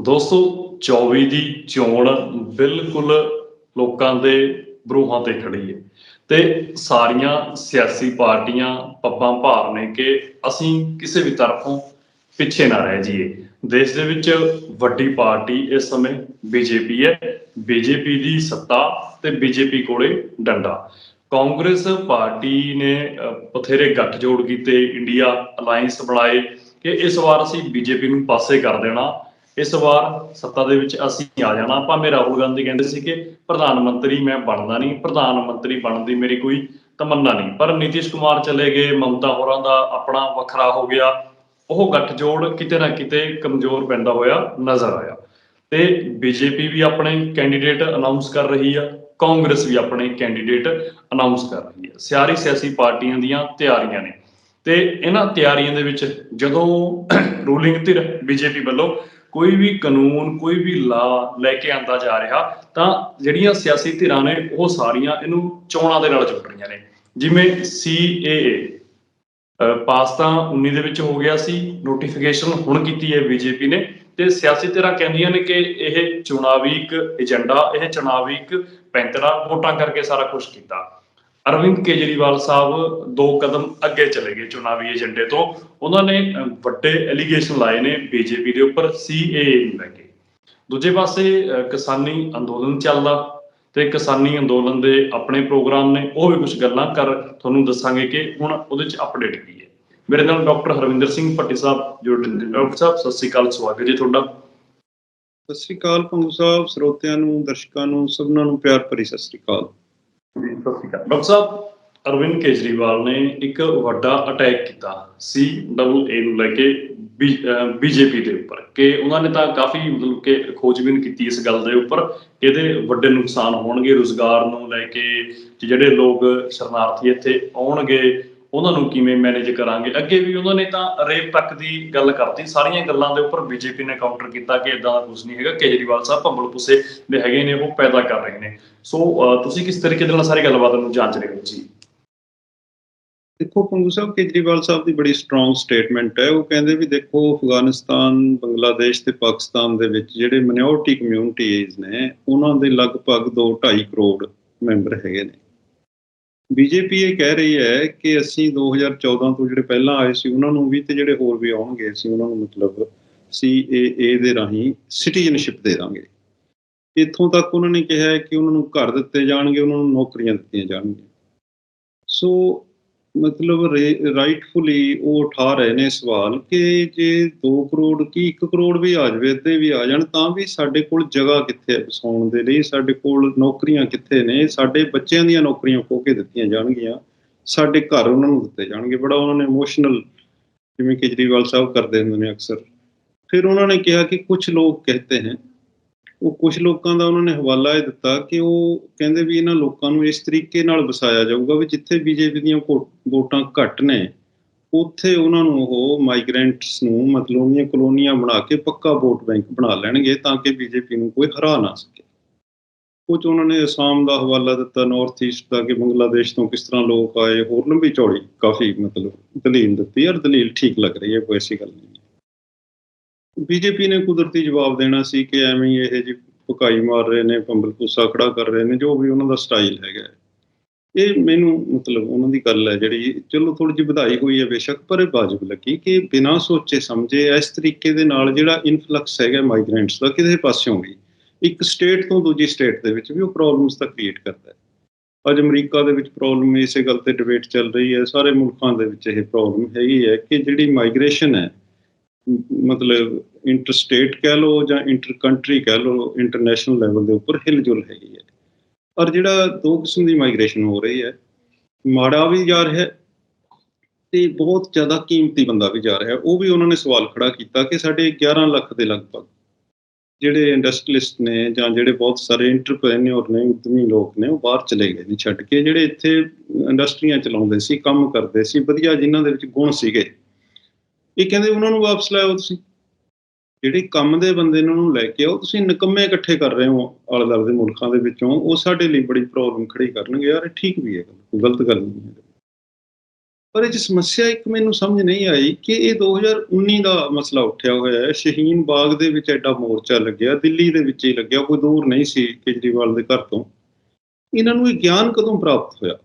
ਦੋਸਤੋ 24 ਦੀ ਚੋਣ ਬਿਲਕੁਲ ਲੋਕਾਂ ਦੇ ਬਰੂਹਾਂ ਤੇ ਖੜੀ ਹੈ। ਤੇ ਸਾਰੀਆਂ ਸਿਆਸੀ ਪਾਰਟੀਆਂ ਪੱਬਾਂ ਭਾਰ ਨੇ ਕਿ ਅਸੀਂ ਕਿਸੇ ਵੀ ਤਰਫੋਂ ਪਿੱਛੇ ਨਾ ਰਹਿ ਜਾਈਏ। ਦੇਸ਼ ਦੇ ਵਿੱਚ ਵੱਡੀ ਪਾਰਟੀ ਇਸ ਸਮੇਂ ਬੀਜੇਪੀ ਹੈ। ਬੀਜੇਪੀ ਦੀ ਸੱਤਾ ਤੇ ਬੀਜੇਪੀ ਕੋਲੇ ਡੰਡਾ। ਕਾਂਗਰਸ ਪਾਰਟੀ ਨੇ ਬਥੇਰੇ ਗੱਠਜੋੜ ਕੀਤੇ। ਇੰਡੀਆ ਅਲਾਈਅੰਸ ਬਣਾਏ ਕਿ ਇਸ ਵਾਰ ਅਸੀਂ ਬੀਜੇਪੀ ਨੂੰ ਪਾਸੇ ਕਰ ਦੇਣਾ। ਇਸ ਵਾਰ ਸੱਤਾ ਦੇ ਵਿੱਚ ਅਸੀਂ ਆ ਜਾਣਾ। ਭਾਵੇਂ ਰਾਹੁਲ ਗਾਂਧੀ ਕਹਿੰਦੇ ਸੀ ਕਿ ਪ੍ਰਧਾਨ ਮੰਤਰੀ ਮੈਂ ਬਣਦਾ ਨਹੀਂ, ਪ੍ਰਧਾਨ ਮੰਤਰੀ ਬਣਨ ਦੀ ਮੇਰੀ ਕੋਈ ਤਮੰਨਾ ਨਹੀਂ। ਪਰ ਨਿਤਿਸ਼ ਕੁਮਾਰ ਚਲੇ ਗਏ, ਮਮਤਾ ਹੋਰਾਂ ਦਾ ਆਪਣਾ ਵੱਖਰਾ ਹੋ ਗਿਆ। ਉਹ ਗੱਠਜੋੜ ਕਿਤੇ ਨਾ ਕਿਤੇ ਕਮਜ਼ੋਰ ਪੈਂਦਾ ਹੋਇਆ ਨਜ਼ਰ ਆਇਆ। ਤੇ ਬੀਜੇਪੀ ਵੀ ਆਪਣੇ ਕੈਂਡੀਡੇਟ ਅਨਾਉਂਸ ਕਰ ਰਹੀ ਆ, ਕਾਂਗਰਸ ਵੀ ਆਪਣੇ ਕੈਂਡੀਡੇਟ ਅਨਾਉਂਸ ਕਰ ਰਹੀ ਹੈ ਸਾਰੀ ਸਿਆਸੀ ਪਾਰਟੀਆਂ ਦੀਆਂ ਤਿਆਰੀਆਂ ਨੇ। ਤੇ ਇਹਨਾਂ ਤਿਆਰੀਆਂ ਦੇ ਵਿੱਚ ਜਦੋਂ ਰੂਲਿੰਗ ਧਿਰ ਬੀਜੇਪੀ ਵੱਲੋਂ ਕੋਈ ਵੀ ਕਾਨੂੰਨ, ਕੋਈ ਵੀ ਲਾ ਲੈ ਕੇ ਆਂਦਾ ਜਾ ਰਿਹਾ, ਤਾਂ ਜਿਹੜੀਆਂ ਸਿਆਸੀ ਧਿਰਾਂ ਨੇ ਉਹ ਸਾਰੀਆਂ ਇਹਨੂੰ ਚੋਣਾਂ ਦੇ ਨਾਲ ਜੁੜ ਰਹੀਆਂ ਨੇ। ਜਿਵੇਂ CAA ਅਹ ਪਾਸ ਤਾਂ 19 ਦੇ ਵਿੱਚ ਹੋ ਗਿਆ ਸੀ ਨੋਟੀਫਿਕੇਸ਼ਨ ਹੁਣ ਕੀਤੀ ਹੈ ਬੀਜੇਪੀ ਨੇ, ਤੇ ਸਿਆਸੀ ਧਿਰਾਂ ਕਹਿੰਦੀਆਂ ਨੇ ਕਿ ਇਹ ਚੁਣਾਵੀ ਇੱਕ ਏਜੰਡਾ, ਇਹ ਚੁਣਾਵੀ ਇੱਕ ਪੈਂਤੜਾ, ਵੋਟਾਂ ਕਰਕੇ ਸਾਰਾ ਕੁਝ ਕੀਤਾ। ਅਰਵਿੰਦ ਕੇਜਰੀਵਾਲ ਸਾਹਿਬ ਦੋ ਕਦਮ ਅੱਗੇ ਚਲੇ ਗਏ ਚੁਣਾਵੀ ਏਜੰਡੇ ਤੋਂ। ਉਹਨਾਂ ਨੇ ਅਹ, ਵੱਡੇ ਐਲੀਗੇਸ਼ਨ ਲਾਏ ਨੇ ਬੀਜੇਪੀ ਦੇ ਉੱਪਰ CAA ਨੂੰ ਲੈ ਕੇ। ਦੂਜੇ ਪਾਸੇ ਕਿਸਾਨੀ ਅੰਦੋਲਨ ਚੱਲਦਾ ਤੇ ਕਿਸਾਨੀ ਅੰਦੋਲਨ ਦੇ ਆਪਣੇ ਪ੍ਰੋਗਰਾਮ ਨੇ ਉਹ ਵੀ ਕੁਝ ਗੱਲਾਂ ਕਰ ਤੁਹਾਨੂੰ ਦੱਸਾਂਗੇ ਕਿ ਹੁਣ ਉਹਦੇ ਚ ਅਪਡੇਟ ਕੀ ਹੈ। ਮੇਰੇ ਨਾਲ ਡਾਕਟਰ ਹਰਵਿੰਦਰ ਸਿੰਘ ਭੱਟੀ ਸਾਹਿਬ ਜੁੜੇ ਨੇ ਡਾਕਟਰ ਸਾਹਿਬ ਸਤਿ ਸ੍ਰੀ ਅਕਾਲ ਸਵਾਗਤ ਜੀ ਤੁਹਾਡਾ। ਸਤਿ ਸ੍ਰੀ ਅਕਾਲ ਪੰਗੂ ਸਾਹਿਬ ਸਰੋਤਿਆਂ ਨੂੰ ਦਰਸ਼ਕਾਂ ਨੂੰ ਸਭਨਾਂ ਨੂੰ ਪਿਆਰ ਭਰੀ ਸਤਿ ਸ੍ਰੀ ਅਕਾਲ। ਸਤਿ ਸ਼੍ਰੀ ਅਕਾਲ ਡਾਕਟਰ ਸਾਹਿਬ, ਅਰਵਿੰਦ ਕੇਜਰੀਵਾਲ ਨੇ ਇੱਕ ਵੱਡਾ ਅਟੈਕ ਕੀਤਾ ਸੀ ਡਬਲ ਏ ਨੂੰ ਲੈ ਕੇ ਬੀਜੇਪੀ ਦੇ ਉੱਪਰ, ਕਿ ਉਹਨਾਂ ਨੇ ਤਾਂ ਕਾਫੀ ਮਤਲਬ ਕਿ ਖੋਜਬੀਨ ਕੀਤੀ ਇਸ ਗੱਲ ਦੇ ਉੱਪਰ, ਕਿ ਇਹਦੇ ਵੱਡੇ ਨੁਕਸਾਨ ਹੋਣਗੇ, ਰੋਜ਼ਗਾਰ ਨੂੰ ਲੈ ਕੇ ਜਿਹੜੇ ਲੋਕ ਸ਼ਰਨਾਰਥੀ ਇੱਥੇ ਆਉਣਗੇ ਉਹਨਾਂ ਨੂੰ ਕਿਵੇਂ ਮੈਨੇਜ ਕਰਾਂਗੇ? ਅੱਗੇ ਵੀ ਉਹਨਾਂ ਨੇ ਤਾਂ ਰੇਪ ਤੱਕ ਦੀ ਗੱਲ ਕਰਤੀ। ਸਾਰੀਆਂ ਗੱਲਾਂ ਦੇ ਉੱਪਰ ਬੀਜੇਪੀ ਨੇ ਕਾਊਂਟਰ ਕੀਤਾ ਕਿ ਇਦਾਂ ਦਾ ਕੁਝ ਨਹੀਂ ਹੈਗਾ। ਕੇਜਰੀਵਾਲ ਸਾਹਿਬ ਭੰਬਲ ਪੁੱਸੇ ਦੇ ਹੈਗੇ ਨੇ, ਉਹ ਪੈਦਾ ਕਰ ਰਹੇ ਨੇ। ਸੋ ਤੁਸੀਂ ਕਿਸ ਤਰੀਕੇ ਦੇ ਨਾਲ ਸਾਰੀ ਗੱਲਬਾਤ ਨੂੰ ਜਾਂਚ ਰਹੇ ਹੋ? ਜੀ। ਦੇਖੋ, ਪੰਗੂ ਸਾਹਿਬ, ਕੇਜਰੀਵਾਲ ਸਾਹਿਬ ਦੀ ਬੜੀ ਸਟਰੋਂਗ ਸਟੇਟਮੈਂਟ ਹੈ। ਉਹ ਕਹਿੰਦੇ ਵੀ ਦੇਖੋ, ਅਫਗਾਨਿਸਤਾਨ, ਬੰਗਲਾਦੇਸ਼ ਤੇ ਪਾਕਿਸਤਾਨ ਦੇ ਵਿੱਚ ਜਿਹੜੇ ਮਿਨੋਰਟੀ ਕਮਿਊਨਿਟੀਜ਼ ਨੇ, ਉਹਨਾਂ ਦੇ ਲਗਭਗ 2.5 ਕਰੋੜ ਮੈਂਬਰ ਹੈਗੇ ਨੇ। ਬੀਜੇਪੀ ਇਹ ਕਹਿ ਰਹੀ ਹੈ ਕਿ ਅਸੀਂ 2014 ਤੋਂ ਜਿਹੜੇ ਪਹਿਲਾਂ ਆਏ ਸੀ, ਉਹਨਾਂ ਨੂੰ ਵੀ ਤੇ ਜਿਹੜੇ ਹੋਰ ਵੀ ਆਉਣਗੇ ਸੀ ਉਹਨਾਂ ਨੂੰ ਮਤਲਬ CAA ਦੇ ਰਾਹੀਂ ਸਿਟੀਜ਼ਨਸ਼ਿਪ ਦੇ ਦਾਂਗੇ। ਇੱਥੋਂ ਤੱਕ ਉਹਨਾਂ ਨੇ ਕਿਹਾ ਕਿ ਉਹਨਾਂ ਨੂੰ ਘਰ ਦਿੱਤੇ ਜਾਣਗੇ, ਉਹਨਾਂ ਨੂੰ ਨੌਕਰੀਆਂ ਦਿੱਤੀਆਂ ਜਾਣਗੀਆਂ। ਸੋ ਮਤਲਬ ਰਾਈਟਫੁਲੀ ਉਹ ਉਠਾ ਰਹੇ ਨੇ ਸਵਾਲ ਕਿ ਜੇ 2 ਕਰੋੜ ਕੀ 1 ਕਰੋੜ ਵੀ ਆ ਜਾਵੇ, ਅੱਧੇ ਵੀ ਆ ਜਾਣ, ਤਾਂ ਵੀ ਸਾਡੇ ਕੋਲ ਜਗ੍ਹਾ ਕਿੱਥੇ ਹੈ ਵਸਾਉਣ ਦੇ ਲਈ? ਸਾਡੇ ਕੋਲ ਨੌਕਰੀਆਂ ਕਿੱਥੇ ਨੇ? ਸਾਡੇ ਬੱਚਿਆਂ ਦੀਆਂ ਨੌਕਰੀਆਂ ਖੋ ਕੇ ਦਿੱਤੀਆਂ ਜਾਣਗੀਆਂ। ਸਾਡੇ ਘਰ ਉਹਨਾਂ ਨੂੰ ਦਿੱਤੇ ਜਾਣਗੇ। ਬੜਾ ਉਹਨਾਂ ਨੇ ਇਮੋਸ਼ਨਲ ਜਿਵੇਂ ਕੇਜਰੀਵਾਲ ਸਾਹਿਬ ਕਰਦੇ ਹੁੰਦੇ ਨੇ ਅਕਸਰ। ਫਿਰ ਉਹਨਾਂ ਨੇ ਕਿਹਾ ਕਿ ਕੁਝ ਲੋਕ ਕਹਤੇ ਹਨ ਉਹ ਕੁਝ ਲੋਕਾਂ ਦਾ ਉਹਨਾਂ ਨੇ ਹਵਾਲਾ ਇਹ ਦਿੱਤਾ ਕਿ ਉਹ ਕਹਿੰਦੇ ਵੀ ਇਹਨਾਂ ਲੋਕਾਂ ਨੂੰ ਇਸ ਤਰੀਕੇ ਨਾਲ ਵਸਾਇਆ ਜਾਊਗਾ ਵੀ ਜਿੱਥੇ ਬੀਜੇਪੀ ਦੀਆਂ ਵੋ- ਵੋਟਾਂ ਘੱਟ ਨੇ, ਉੱਥੇ ਉਹਨਾਂ ਨੂੰ ਉਹ ਮਾਈਗ੍ਰੈਂਟਸ ਨੂੰ ਮਤਲਬ ਉਹਦੀਆਂ ਕਲੋਨੀਆਂ ਬਣਾ ਕੇ ਪੱਕਾ ਵੋਟ ਬੈਂਕ ਬਣਾ ਲੈਣਗੇ ਤਾਂ ਕਿ ਬੀਜੇਪੀ ਨੂੰ ਕੋਈ ਹਰਾ ਨਾ ਸਕੇ। ਕੁਝ ਉਹਨਾਂ ਨੇ ਅਸਾਮ ਦਾ ਹਵਾਲਾ ਦਿੱਤਾ ਨਾਰਥ ਈਸਟ ਦਾ ਕਿ ਬੰਗਲਾਦੇਸ਼ ਤੋਂ ਕਿਸ ਤਰ੍ਹਾਂ ਲੋਕ ਆਏ, ਹੋਰ ਲੰਬੀ ਚੌੜੀ ਕਾਫੀ ਮਤਲਬ ਦਲੀਲ ਦਿੱਤੀ ਔਰ ਦਲੀਲ ਠੀਕ ਲੱਗ ਰਹੀ ਹੈ, ਕੋਈ ਐਸੀ ਗੱਲ ਨਹੀਂ। ਬੀਜੇਪੀ ਨੇ ਕੁਦਰਤੀ ਜਵਾਬ ਦੇਣਾ ਸੀ ਕਿ ਐਵੇਂ ਹੀ ਇਹ ਜੀ ਭੁਕਾਈ ਮਾਰ ਰਹੇ ਨੇ ਪੰਬਲ ਪੂਸਾ ਖੜਾ ਕਰ ਰਹੇ ਨੇ, ਜੋ ਵੀ ਉਹਨਾਂ ਦਾ ਸਟਾਈਲ ਹੈਗਾ। ਇਹ ਮੈਨੂੰ ਮਤਲਬ ਉਹਨਾਂ ਦੀ ਗੱਲ ਹੈ ਜਿਹੜੀ, ਚਲੋ ਥੋੜੀ ਜਿਹੀ ਵਧਾਈ ਹੋਈ ਹੈ ਬੇਸ਼ੱਕ, ਪਰ ਇਹ ਵਾਜਬ ਲੱਗੀ ਕਿ ਬਿਨਾਂ ਸੋਚੇ ਸਮਝੇ ਇਸ ਤਰੀਕੇ ਦੇ ਨਾਲ ਜਿਹੜਾ ਇਨਫਲਕਸ ਹੈਗਾ ਮਾਈਗ੍ਰੈਂਟਸ ਦਾ ਕਿਸੇ ਪਾਸਿਓਂ ਵੀ, ਇੱਕ ਸਟੇਟ ਤੋਂ ਦੂਜੀ ਸਟੇਟ ਦੇ ਵਿੱਚ ਵੀ ਉਹ ਪ੍ਰੋਬਲਮਸ ਤਾਂ ਕ੍ਰੀਏਟ ਕਰਦਾ ਹੈ। ਅੱਜ ਅਮਰੀਕਾ ਦੇ ਵਿੱਚ ਪ੍ਰੋਬਲਮ ਇਸੇ ਗੱਲ ਤੇ ਡਿਬੇਟ ਚੱਲ ਰਹੀ ਹੈ, ਸਾਰੇ ਮੁਲਕਾਂ ਦੇ ਵਿੱਚ ਇਹ ਪ੍ਰੋਬਲਮ ਹੈਗੀ ਹੈ ਕਿ ਜਿਹੜੀ ਮਾਈਗ੍ਰੇਸ਼ਨ ਹੈ ਮਤਲਬ ਇੰਟਰ ਸਟੇਟ ਕਹਿ ਲਓ ਜਾਂ ਇੰਟਰ ਕੰਟਰੀ ਕਹਿ ਲਓ ਇੰਟਰਨੈਸ਼ਨਲ ਲੈਵਲ ਦੇ ਉੱਪਰ ਹਿਲਜੁਲ ਹੈਗੀ ਹੈ। ਔਰ ਜਿਹੜਾ ਦੋ ਕਿਸਮ ਦੀ ਮਾਈਗ੍ਰੇਸ਼ਨ ਹੋ ਰਹੀ ਹੈ, ਮਾੜਾ ਵੀ ਜਾ ਰਿਹਾ ਹੈ ਤੇ ਬਹੁਤ ਜ਼ਿਆਦਾ ਕੀਮਤੀ ਬੰਦਾ ਵੀ ਜਾ ਰਿਹਾ ਉਹ ਵੀ ਉਹਨਾਂ ਨੇ ਸਵਾਲ ਖੜਾ ਕੀਤਾ ਕਿ ਸਾਡੇ 11 ਲੱਖ ਦੇ ਲਗਭਗ ਜਿਹੜੇ ਇੰਡਸਟਰੀਲਿਸਟ ਨੇ ਜਾਂ ਜਿਹੜੇ ਬਹੁਤ ਸਾਰੇ ਇੰਟਰਪ੍ਰੈਨਿਓਰ ਨੇ, ਉਦਮੀ ਲੋਕ ਨੇ, ਉਹ ਬਾਹਰ ਚਲੇ ਗਏ ਨੇ ਛੱਡ ਕੇ। ਜਿਹੜੇ ਇੱਥੇ ਇੰਡਸਟਰੀਆਂ ਚਲਾਉਂਦੇ ਸੀ, ਕੰਮ ਕਰਦੇ ਸੀ, ਵਧੀਆ ਜਿਨ੍ਹਾਂ ਦੇ ਵਿੱਚ ਗੁਣ ਸੀਗੇ ਇਹ ਕਹਿੰਦੇ ਉਹਨਾਂ ਨੂੰ ਵਾਪਸ ਲਾਓ ਤੁਸੀਂ। ਜਿਹੜੇ ਕੰਮ ਦੇ ਬੰਦੇ ਨੇ ਉਹਨੂੰ ਲੈ ਕੇ ਆਓ ਤੁਸੀਂ ਨਿਕੰਮੇ ਇਕੱਠੇ ਕਰ ਰਹੇ ਹੋ ਆਲੇ ਦੁਆਲੇ ਦੇ ਮੁਲਕਾਂ ਦੇ ਵਿੱਚੋਂ ਉਹ ਸਾਡੇ ਲਈ ਬੜੀ ਪ੍ਰੋਬਲਮ ਖੜੀ ਕਰਨਗੇ। ਯਾਰ ਇਹ ਠੀਕ ਵੀ ਹੈ ਗੱਲ, ਕੋਈ ਗਲਤ ਗੱਲ ਨਹੀਂ ਹੈ। ਪਰ ਇਹ 'ਚ ਸਮੱਸਿਆ ਇੱਕ ਮੈਨੂੰ ਸਮਝ ਨਹੀਂ ਆਈ ਕਿ ਇਹ 2019 ਦਾ ਮਸਲਾ ਉੱਠਿਆ ਹੋਇਆ ਹੈ। ਸ਼ਹੀਨ ਬਾਗ ਦੇ ਵਿੱਚ ਐਡਾ ਮੋਰਚਾ ਲੱਗਿਆ ਦਿੱਲੀ ਦੇ ਵਿੱਚ ਹੀ ਲੱਗਿਆ ਕੋਈ ਦੂਰ ਨਹੀਂ ਸੀ ਕੇਜਰੀਵਾਲ ਦੇ ਘਰ ਤੋਂ। ਇਹਨਾਂ ਨੂੰ ਇਹ ਗਿਆਨ ਕਦੋਂ ਪ੍ਰਾਪਤ ਹੋਇਆ?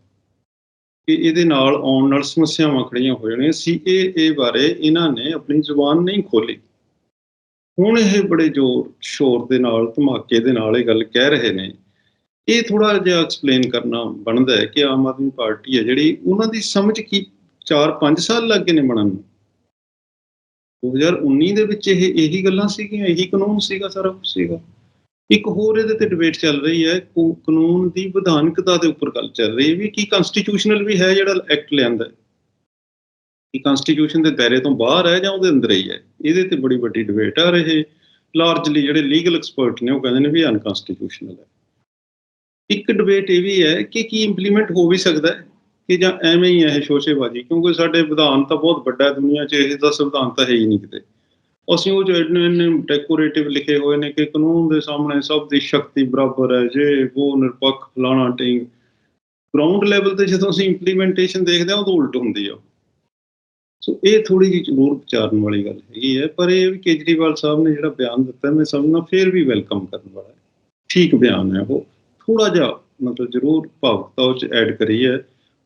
ਕਿ ਇਹਦੇ ਨਾਲ ਆਉਣ ਨਾਲ ਸਮੱਸਿਆਵਾਂ ਖੜੀਆਂ ਹੋ ਜਾਣੀਆਂ ਸੀ। ਇਹ ਬਾਰੇ ਇਹਨਾਂ ਨੇ ਆਪਣੀ ਜ਼ੁਬਾਨ ਨਹੀਂ ਖੋਲੀ ਹੁਣ ਇਹ ਬੜੇ ਜ਼ੋਰ, ਸ਼ੋਰ ਦੇ ਨਾਲ, ਧਮਾਕੇ ਦੇ ਨਾਲ ਇਹ ਗੱਲ ਕਹਿ ਰਹੇ ਨੇ। ਇਹ ਥੋੜਾ ਜਿਹਾ ਐਕਸਪਲੇਨ ਕਰਨਾ ਬਣਦਾ ਹੈ ਕਿ ਆਮ ਆਦਮੀ ਪਾਰਟੀ ਹੈ ਜਿਹੜੀ ਉਹਨਾਂ ਦੀ ਸਮਝ ਕੀ 4-5 ਸਾਲ ਲੱਗੇ ਨੇ ਬਣਨ ਨੂੰ। 2019 ਦੇ ਵਿੱਚ ਇਹ, ਇਹੀ ਗੱਲਾਂ ਸੀਗੀਆਂ, ਇਹੀ ਕਾਨੂੰਨ ਸੀਗਾ, ਸਾਰਾ ਕੁਝ ਸੀਗਾ। ਇੱਕ ਹੋਰ ਇਹਦੇ ਤੇ ਡਿਬੇਟ ਚੱਲ ਰਹੀ ਹੈ ਕਾਨੂੰਨ ਦੀ ਵਿਧਾਨਕਤਾ ਦੇ ਉੱਪਰ ਗੱਲ ਚੱਲ ਰਹੀ ਹੈ ਵੀ ਕੀ ਕਨਸਟੀਟਿਊਸ਼ਨਲ ਵੀ ਹੈ ਜਿਹੜਾ ਐਕਟ ਲਿਆਂਦਾ ਹੈ? ਕਿ ਕਨਸਟੀਟਿਊਸ਼ਨ ਦੇ ਦਾਇਰੇ ਤੋਂ ਬਾਹਰ ਹੈ ਜਾਂ ਉਹਦੇ ਅੰਦਰ ਹੀ ਹੈ? ਇਹਦੇ ਤੇ ਬੜੀ ਵੱਡੀ ਡਿਬੇਟ ਆ ਰਹੇ ਲਾਰਜਲੀ ਜਿਹੜੇ ਲੀਗਲ ਐਕਸਪਰਟ ਨੇ ਉਹ ਕਹਿੰਦੇ ਨੇ ਵੀ ਅਨਕਨਸਟੀਟਿਊਸ਼ਨਲ ਹੈ। ਇੱਕ ਡਿਬੇਟ ਇਹ ਵੀ ਹੈ ਕਿ ਕੀ ਇੰਪਲੀਮੈਂਟ ਹੋ ਵੀ ਸਕਦਾ ਹੈ ਕਿ ਜਾਂ ਐਵੇਂ ਹੀ ਹੈ ਇਹ ਸ਼ੋਸ਼ੇਬਾਜ਼ੀ, ਕਿਉਂਕਿ ਸਾਡੇ ਵਿਧਾਨ ਤਾਂ ਬਹੁਤ ਵੱਡਾ ਹੈ ਦੁਨੀਆ 'ਚ, ਇਹ ਤਾਂ ਸੰਵਿਧਾਨ ਤਾਂ ਹੈ ਹੀ ਨਹੀਂ ਕਿਤੇ। ਅਸੀਂ ਉਹ ਜੋ ਇੰਨੇ ਇੰਨੇ ਡੈਕੋਰੇਟਿਵ ਲਿਖੇ ਹੋਏ ਨੇ ਕਿ ਕਾਨੂੰਨ ਦੇ ਸਾਹਮਣੇ ਸਭ ਦੀ ਸ਼ਕਤੀ ਬਰਾਬਰ ਹੈ, ਜੇ ਉਹ ਨਿਰਪੱਖ ਫਲਾਣਾ ਟਿੰਗ ਗਰਾਊਂਡ ਲੈਵਲ ਤੇ ਜਦੋਂ ਅਸੀਂ ਇੰਪਲੀਮੈਂਟੇਸ਼ਨ ਦੇਖਦੇ ਹਾਂ ਉਹ ਤਾਂ ਉਲਟ ਹੁੰਦੀ ਆ। ਸੋ ਇਹ ਥੋੜੀ ਜਿਹੀ ਜ਼ਰੂਰ ਵਿਚਾਰਨ ਵਾਲੀ ਗੱਲ ਹੈਗੀ ਹੈ, ਪਰ ਇਹ ਵੀ ਕੇਜਰੀਵਾਲ ਸਾਹਿਬ ਨੇ ਜਿਹੜਾ ਬਿਆਨ ਦਿੱਤਾ, ਮੈਂ ਸਮਝਣਾ ਫੇਰ ਵੀ ਵੈਲਕਮ ਕਰਨ ਵਾਲਾ ਹੈ। ਠੀਕ ਬਿਆਨ ਹੈ ਉਹ। ਥੋੜਾ ਜਿਹਾ ਮਤਲਬ ਜ਼ਰੂਰ ਭਾਵੁਕਤਾ ਉਹ ਚ ਐਡ ਕਰੀ ਹੈ।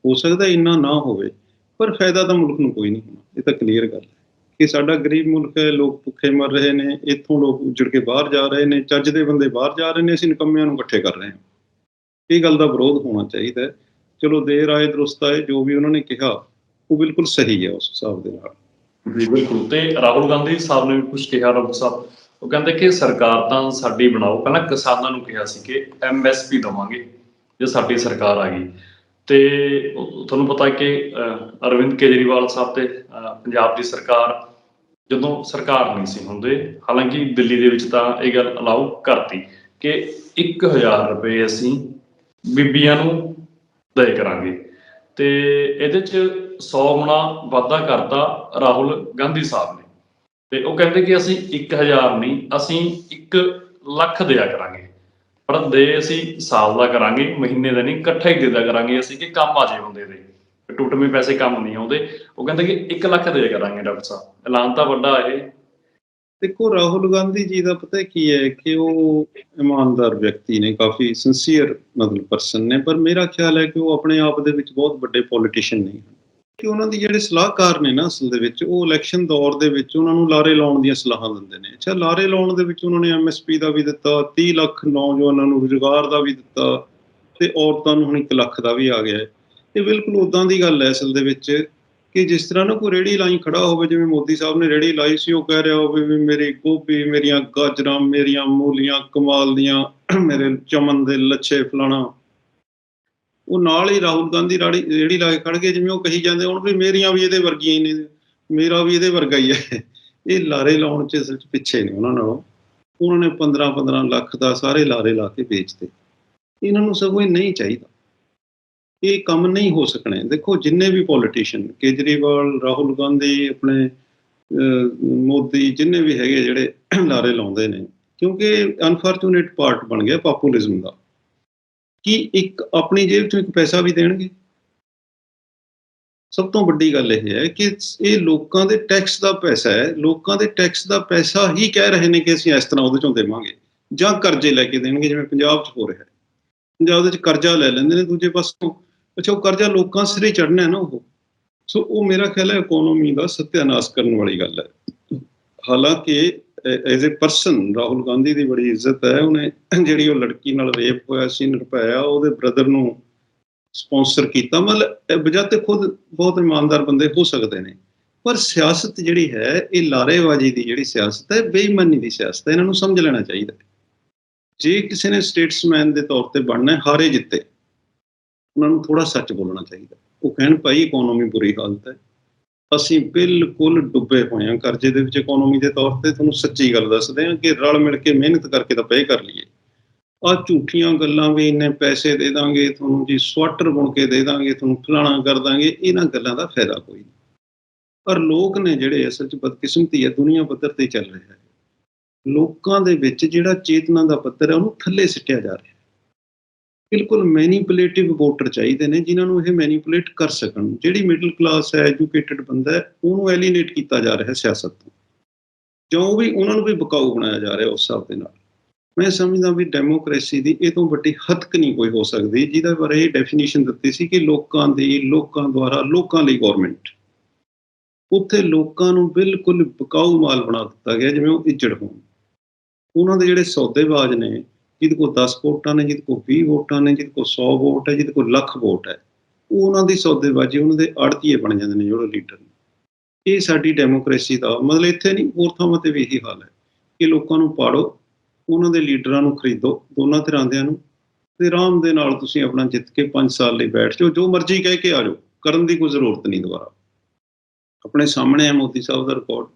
ਹੋ ਸਕਦਾ ਇੰਨਾ ਨਾ ਹੋਵੇ, ਪਰ ਫਾਇਦਾ ਤਾਂ ਮੁਲਕ ਨੂੰ ਕੋਈ ਨਹੀਂ ਹੋਣਾ, ਇਹ ਤਾਂ ਕਲੀਅਰ ਗੱਲ ਹੈ। ਕਿ ਸਾਡਾ ਗਰੀਬ ਮੁਲਕ ਹੈ, ਲੋਕ ਭੁੱਖੇ ਮਰ ਰਹੇ ਨੇ, ਇੱਥੋਂ ਲੋਕ ਉੱਜੜ ਕੇ ਬਾਹਰ ਜਾ ਰਹੇ ਨੇ, ਚੱਜ ਦੇ ਬੰਦੇ ਬਾਹਰ ਜਾ ਰਹੇ ਨੇ, ਅਸੀਂ ਨਿਕੰਮਿਆਂ ਨੂੰ ਇਕੱਠੇ ਕਰ ਰਹੇ ਹਾਂ। ਇਹ ਗੱਲ ਦਾ ਵਿਰੋਧ ਹੋਣਾ ਚਾਹੀਦਾ ਹੈ। ਚਲੋ ਦੇਰ ਆਏ ਦਰੁਸਤ ਆਏ, ਜੋ ਵੀ ਉਹਨਾਂ ਨੇ ਕਿਹਾ, ਉਹ ਬਿਲਕੁਲ ਸਹੀ ਹੈ ਉਸ ਹਿਸਾਬ ਦੇ ਨਾਲ। ਜੀ, ਬਿਲਕੁਲ। ਤੇ ਰਾਹੁਲ ਗਾਂਧੀ ਸਾਹਿਬ ਨੇ ਵੀ ਕੁਝ ਕਿਹਾ ਰਾਹੁਲ ਸਾਹਿਬ। ਉਹ ਕਹਿੰਦੇ ਕਿ ਸਰਕਾਰ ਤਾਂ ਸਾਡੀ ਬਣਾਓ। ਪਹਿਲਾਂ ਕਿਸਾਨਾਂ ਨੂੰ ਕਿਹਾ ਸੀ ਕਿ ਐਮਐਸਪੀ ਦਵਾਂਗੇ, ਜੇ ਸਾਡੀ ਸਰਕਾਰ ਆ ਗਈ। ਤੇ ਤੁਹਾਨੂੰ ਪਤਾ ਕਿ ਅਰਵਿੰਦ ਕੇਜਰੀਵਾਲ ਸਾਹਿਬ ਤੇ ਪੰਜਾਬ ਦੀ ਸਰਕਾਰ ਜਦੋਂ ਸਰਕਾਰ ਨਹੀਂ ਸੀ ਹੁੰਦੇ, ਹਾਲਾਂਕਿ ਦਿੱਲੀ ਦੇ ਵਿੱਚ ਤਾਂ ਇਹ ਗੱਲ ਅਲਾਉ ਕਰਤੀ ਕਿ 1000 ਰੁਪਏ ਅਸੀਂ ਬੀਬੀਆਂ ਨੂੰ ਦੇ ਕਰਾਂਗੇ। ਤੇ ਇਹਦੇ ਚ 100 ਗੁਣਾ ਵਾਧਾ ਕਰਤਾ ਰਾਹੁਲ ਗਾਂਧੀ ਸਾਹਿਬ ਨੇ। ਤੇ ਉਹ ਕਹਿੰਦੇ ਕਿ ਅਸੀਂ 1000 ਨਹੀਂ, ਅਸੀਂ 1 ਲੱਖ ਦਿਆ ਕਰਾਂਗੇ। ਪਰ ਦੇ ਅਸੀਂ ਸਾਲ ਦਾ ਕਰਾਂਗੇ, ਮਹੀਨੇ ਦਾ ਨਹੀਂ, ਇਕੱਠਾ ਹੀ ਦੇ ਦਿਆ ਕਰਾਂਗੇ ਅਸੀਂ ਕਿ ਕੰਮ ਆ ਜੇ ਹੁੰਦੇ ਦੇ। ਟੁੱਟਵੇਂ ਪੈਸੇ ਕੰਮ ਨਹੀਂ ਆਉਂਦੇ। ਉਹ ਕਹਿੰਦੇ ਕਿ 1 ਲੱਖ ਦੇ ਕਰਾਂਗੇ ਡਾਕਟਰ ਸਾਹਿਬ। ਐਲਾਨ ਤਾਂ ਵੱਡਾ ਇਹ। ਦੇਖੋ, ਰਾਹੁਲ ਗਾਂਧੀ ਜੀ ਦਾ ਪਤਾ ਕੀ ਹੈ ਕਿ ਉਹ ਇਮਾਨਦਾਰ ਵਿਅਕਤੀ ਨੇ, ਕਾਫੀ ਸਿੰਸੀਅਰ ਮਤਲਬ ਪਰਸਨ ਨੇ, ਪਰ ਮੇਰਾ ਖਿਆਲ ਹੈ ਕਿ ਉਹ ਆਪਣੇ ਆਪ ਦੇ ਵਿੱਚ ਬਹੁਤ ਵੱਡੇ ਪੋਲੀਟੀਸ਼ੀਅਨ ਨਹੀਂ ਹਨ ਕਿ ਉਹਨਾਂ ਦੀ ਜਿਹੜੇ ਸਲਾਹਕਾਰ ਨੇ ਨਾ ਅਸਲ ਦੇ ਵਿੱਚ, ਉਹ ਇਲੈਕਸ਼ਨ ਦੌਰ ਦੇ ਵਿੱਚ ਉਹਨਾਂ ਨੂੰ ਲਾਰੇ ਲਾਉਣ ਦੀਆਂ ਸਲਾਹਾਂ ਦਿੰਦੇ ਨੇ। ਅੱਛਾ, ਲਾਰੇ ਲਾਉਣ ਦੇ ਵਿੱਚ ਉਹਨਾਂ ਨੇ ਐਮਐਸਪੀ ਦਾ ਵੀ ਦਿੱਤਾ 30 ਲੱਖ ਨੌਜਵਾਨਾਂ ਨੂੰ ਰੁਜ਼ਗਾਰ ਦਾ ਵੀ ਦਿੱਤਾ, ਤੇ ਔਰਤਾਂ ਨੂੰ ਹੁਣ 1 ਲੱਖ ਦਾ ਵੀ ਆ ਗਿਆ ਹੈ। ਇਹ ਬਿਲਕੁਲ ਉਦਾਂ ਦੀ ਗੱਲ ਹੈ ਅਸਲ ਦੇ ਵਿੱਚ ਕਿ ਜਿਸ ਤਰ੍ਹਾਂ ਨਾ ਕੋਈ ਰੇੜੀ ਲਾਈ ਖੜਾ ਹੋਵੇ, ਜਿਵੇਂ ਮੋਦੀ ਸਾਹਿਬ ਨੇ ਰੇੜੀ ਲਾਈ ਸੀ, ਉਹ ਕਹਿ ਰਿਹਾ ਹੋਵੇ ਵੀ ਮੇਰੀ ਗੋਭੀ, ਮੇਰੀਆਂ ਗਾਜਰਾਂ, ਮੇਰੀਆਂ ਮੂਲੀਆਂ, ਕਮਾਲ ਦੀਆਂ, ਮੇਰੇ ਚਮਨ ਦੇ ਲੱਛੇ ਫਲਾਣਾ। ਉਹ ਨਾਲ ਹੀ ਰਾਹੁਲ ਗਾਂਧੀ ਰਾੜੀ ਰੇੜੀ ਲਾ ਕੇ ਖੜ ਗਏ, ਜਿਵੇਂ ਉਹ ਕਹੀ ਜਾਂਦੇ ਹੁਣ ਵੀ ਮੇਰੀਆਂ ਵੀ ਇਹਦੇ ਵਰਗੀਆਂ ਹੀ ਨੇ, ਮੇਰਾ ਵੀ ਇਹਦੇ ਵਰਗਾ ਹੀ ਹੈ। ਇਹ ਲਾਰੇ ਲਾਉਣ ਚ ਅਸਲ ਚ ਪਿੱਛੇ ਨੇ ਉਹਨਾਂ ਨਾਲੋਂ। ਉਹਨਾਂ ਨੇ 15 15 ਲੱਖ ਦਾ ਸਾਰੇ ਲਾਰੇ ਲਾ ਕੇ ਵੇਚਦੇ ਇਹਨਾਂ ਨੂੰ ਸਗੋਂ ਇਹ ਨਹੀਂ ਚਾਹੀਦਾ। ਇਹ ਕੰਮ ਨਹੀਂ ਹੋ ਸਕਣੇ। ਦੇਖੋ, ਜਿੰਨੇ ਵੀ ਪੋਲੀਟੀਸ਼ੀਅਨ ਕੇਜਰੀਵਾਲ, ਰਾਹੁਲ ਗਾਂਧੀ, ਆਪਣੇ ਮੋਦੀ, ਜਿੰਨੇ ਵੀ ਹੈਗੇ ਜਿਹੜੇ ਲਾਰੇ ਲਾਉਂਦੇ ਨੇ, ਕਿਉਂਕਿ ਅਨਫੋਰਚੂਨੇਟ ਪਾਰਟ ਬਣ ਗਿਆ ਪਪੂਲਿਜ਼ਮ ਦਾ। ਕਿ ਇੱਕ ਆਪਣੀ ਜੇਬ ਚੋਂ ਇੱਕ ਪੈਸਾ ਵੀ ਦੇਣਗੇ? ਸਭ ਤੋਂ ਵੱਡੀ ਗੱਲ ਇਹ ਹੈ ਕਿ ਇਹ ਲੋਕਾਂ ਦੇ ਟੈਕਸ ਦਾ ਪੈਸਾ ਹੈ। ਲੋਕਾਂ ਦੇ ਟੈਕਸ ਦਾ ਪੈਸਾ ਹੀ ਕਹਿ ਰਹੇ ਨੇ ਕਿ ਅਸੀਂ ਇਸ ਤਰ੍ਹਾਂ ਉਹਦੇ ਚੋਂ ਦੇਵਾਂਗੇ, ਜਾਂ ਕਰਜ਼ੇ ਲੈ ਕੇ ਦੇਣਗੇ, ਜਿਵੇਂ ਪੰਜਾਬ 'ਚ ਹੋ ਰਿਹਾ ਹੈ। ਪੰਜਾਬ ਦੇ ਵਿੱਚ ਕਰਜ਼ਾ ਲੈ ਲੈਂਦੇ ਨੇ ਦੂਜੇ ਪਾਸੋਂ। ਅੱਛਾ, ਉਹ ਕਰਜ਼ਾ ਲੋਕਾਂ ਸਿਰੇ ਚੜਨਾ ਹੈ ਨਾ ਉਹ। ਸੋ ਉਹ ਮੇਰਾ ਖਿਆਲ ਹੈ ਇਕਨੋਮੀ ਦਾ ਸਤਿਆਨਾਸ਼ ਕਰਨ ਵਾਲੀ ਗੱਲ ਹੈ। ਹਾਲਾਂਕਿ as a person Rahul Gandhi ਦੀ ਬੜੀ ਇੱਜ਼ਤ ਹੈ। ਉਹਨੇ ਜਿਹੜੀ ਉਹ ਲੜਕੀ ਨਾਲ ਰੇਪ ਹੋਇਆ ਸੀ, ਨਿਰਭਇਆ, ਉਹਦੇ ਬ੍ਰਦਰ ਨੂੰ ਸਪਾਂਸਰ ਕੀਤਾ। ਮਤਲਬ ਬਜਾਤੇ ਖੁਦ ਬਹੁਤ ਇਮਾਨਦਾਰ ਬੰਦੇ ਹੋ ਸਕਦੇ ਨੇ। ਪਰ ਸਿਆਸਤ ਜਿਹੜੀ ਹੈ, ਇਹ ਲਾਰੇਬਾਜ਼ੀ ਦੀ ਜਿਹੜੀ ਸਿਆਸਤ ਹੈ ਬੇਈਮਾਨੀ ਦੀ ਸਿਆਸਤ ਹੈ। ਇਹਨਾਂ ਨੂੰ ਸਮਝ ਲੈਣਾ ਚਾਹੀਦਾ ਜੇ ਕਿਸੇ ਨੇ ਸਟੇਟਸਮੈਨ ਦੇ ਤੌਰ ਤੇ ਬਣਨਾ ਹੈ, ਹਾਰੇ ਜਿੱਤੇ। ਉਹਨਾਂ ਨੂੰ ਥੋੜਾ ਸੱਚ ਬੋਲਣਾ ਚਾਹੀਦਾ। ਉਹ ਕਹਿਣ ਭਾਈ ਇਕਨੋਮੀ ਬੁਰੀ ਹਾਲਤ ਹੈ। ਅਸੀਂ ਬਿਲਕੁਲ ਡੁੱਬੇ ਹੋਏ ਹਾਂ ਕਰਜ਼ੇ ਦੇ ਵਿੱਚ ਇਕਨੋਮੀ ਦੇ ਤੌਰ ਤੇ। ਤੁਹਾਨੂੰ ਸੱਚੀ ਗੱਲ ਦੱਸਦੇ ਹਾਂ ਕਿ ਰਲ ਮਿਲ ਕੇ ਮਿਹਨਤ ਕਰਕੇ ਤਾਂ ਪੇ ਕਰ ਲਈਏ। ਆ ਝੂਠੀਆਂ ਗੱਲਾਂ ਵੀ ਇੰਨੇ ਪੈਸੇ ਦੇ ਦਾਂਗੇ, ਤੁਹਾਨੂੰ ਜੀ ਸਵਾਟਰ ਬੁਣ ਕੇ ਦੇ ਦਾਂਗੇ, ਤੁਹਾਨੂੰ ਫਲਾਣਾ ਕਰ ਦਾਂਗੇ, ਇਹਨਾਂ ਗੱਲਾਂ ਦਾ ਫਾਇਦਾ ਕੋਈ ਨਹੀਂ। ਪਰ ਲੋਕ ਨੇ ਜਿਹੜੇ ਅਸਲ 'ਚ ਬਦਕਿਸਮਤੀ ਹੈ, ਦੁਨੀਆ ਪੱਧਰ ਤੇ ਚੱਲ ਰਿਹਾ ਹੈ। ਲੋਕਾਂ ਦੇ ਵਿੱਚ ਜਿਹੜਾ ਚੇਤਨਾ ਦਾ ਪੱਧਰ ਹੈ, ਉਹਨੂੰ ਥੱਲੇ ਸਿੱਟਿਆ ਜਾ ਰਿਹਾ ਬਿਲਕੁਲ ਮੈਨੀਪੂਲੇਟਿਵ ਵੋਟਰ ਚਾਹੀਦੇ ਨੇ, ਜਿਨ੍ਹਾਂ ਨੂੰ ਇਹ ਮੈਨੀਪੂਲੇਟ ਕਰ ਸਕਣ। ਜਿਹੜੀ ਮਿਡਲ ਕਲਾਸ ਹੈ ਐਜੂਕੇਟਿਡ ਬੰਦਾ ਹੈ, ਉਹਨੂੰ ਐਲੀਨੇਟ ਕੀਤਾ ਜਾ ਰਿਹਾ ਸਿਆਸਤ ਤੋਂ। ਜੋ ਵੀ ਉਹਨਾਂ ਨੂੰ ਵੀ ਬਕਾਊ ਬਣਾਇਆ ਜਾ ਰਿਹਾ ਉਸ ਹਿਸਾਬ ਦੇ ਨਾਲ। ਮੈਂ ਸਮਝਦਾ ਵੀ ਡੈਮੋਕ੍ਰੇਸੀ ਦੀ ਇਹ ਤੋਂ ਵੱਡੀ ਹੱਤਕ ਨਹੀਂ ਕੋਈ ਹੋ ਸਕਦੀ, ਜਿਹਦੇ ਬਾਰੇ ਇਹ ਡੈਫੀਨੇਸ਼ਨ ਦਿੱਤੀ ਸੀ ਕਿ ਲੋਕਾਂ ਦੀ, ਲੋਕਾਂ ਦੁਆਰਾ, ਲੋਕਾਂ ਲਈ ਗਵਰਨਮੈਂਟ ਉੱਥੇ ਲੋਕਾਂ ਨੂੰ ਬਿਲਕੁਲ ਬਕਾਊ ਮਾਲ ਬਣਾ ਦਿੱਤਾ ਗਿਆ, ਜਿਵੇਂ ਉਹ ਇੱਜੜ ਹੋਣ। ਉਹਨਾਂ ਦੇ ਜਿਹੜੇ ਸੌਦੇਬਾਜ਼ ਨੇ ਜਿਹਦੇ ਕੋਲ 10 ਵੋਟਾਂ ਨੇ, ਜਿਹਦੇ ਕੋਲ 20 ਵੋਟਾਂ ਨੇ, ਜਿਹਦੇ ਕੋਲ 100 ਵੋਟ ਹੈ, ਜਿਹਦੇ ਕੋਲ ਲੱਖ ਵੋਟ ਹੈ, ਉਹ ਉਹਨਾਂ ਦੀ ਸੌਦੇਬਾਜ਼ੀ, ਉਹਨਾਂ ਦੇ ਆੜਤੀਏ ਬਣ ਜਾਂਦੇ ਨੇ ਜਿਹੜੇ ਲੀਡਰ ਇਹ ਸਾਡੀ ਡੈਮੋਕ੍ਰੇਸੀ ਦਾ ਮਤਲਬ ਇੱਥੇ ਨਹੀਂ, ਹੋਰ ਥਾਵਾਂ ਤੇ ਵੀ ਇਹੀ ਹਾਲ ਹੈ ਕਿ ਲੋਕਾਂ ਨੂੰ ਪਾੜੋ, ਉਹਨਾਂ ਦੇ ਲੀਡਰਾਂ ਨੂੰ ਖਰੀਦੋ, ਦੋਨਾਂ ਧਿਰਾਂ ਦਿਆਂ ਨੂੰ, ਤੇ ਆਰਾਮ ਦੇ ਨਾਲ ਤੁਸੀਂ ਆਪਣਾ ਜਿੱਤ ਕੇ 5 ਸਾਲ ਲਈ ਬੈਠ ਜਾਓ, ਜੋ ਮਰਜ਼ੀ ਕਹਿ ਕੇ ਆ ਜਾਓ, ਕਰਨ ਦੀ ਕੋਈ ਜ਼ਰੂਰਤ ਨਹੀਂ ਦੁਬਾਰਾ। ਆਪਣੇ ਸਾਹਮਣੇ ਹੈ ਮੋਦੀ ਸਾਹਿਬ ਦਾ ਰਿਕਾਰਡ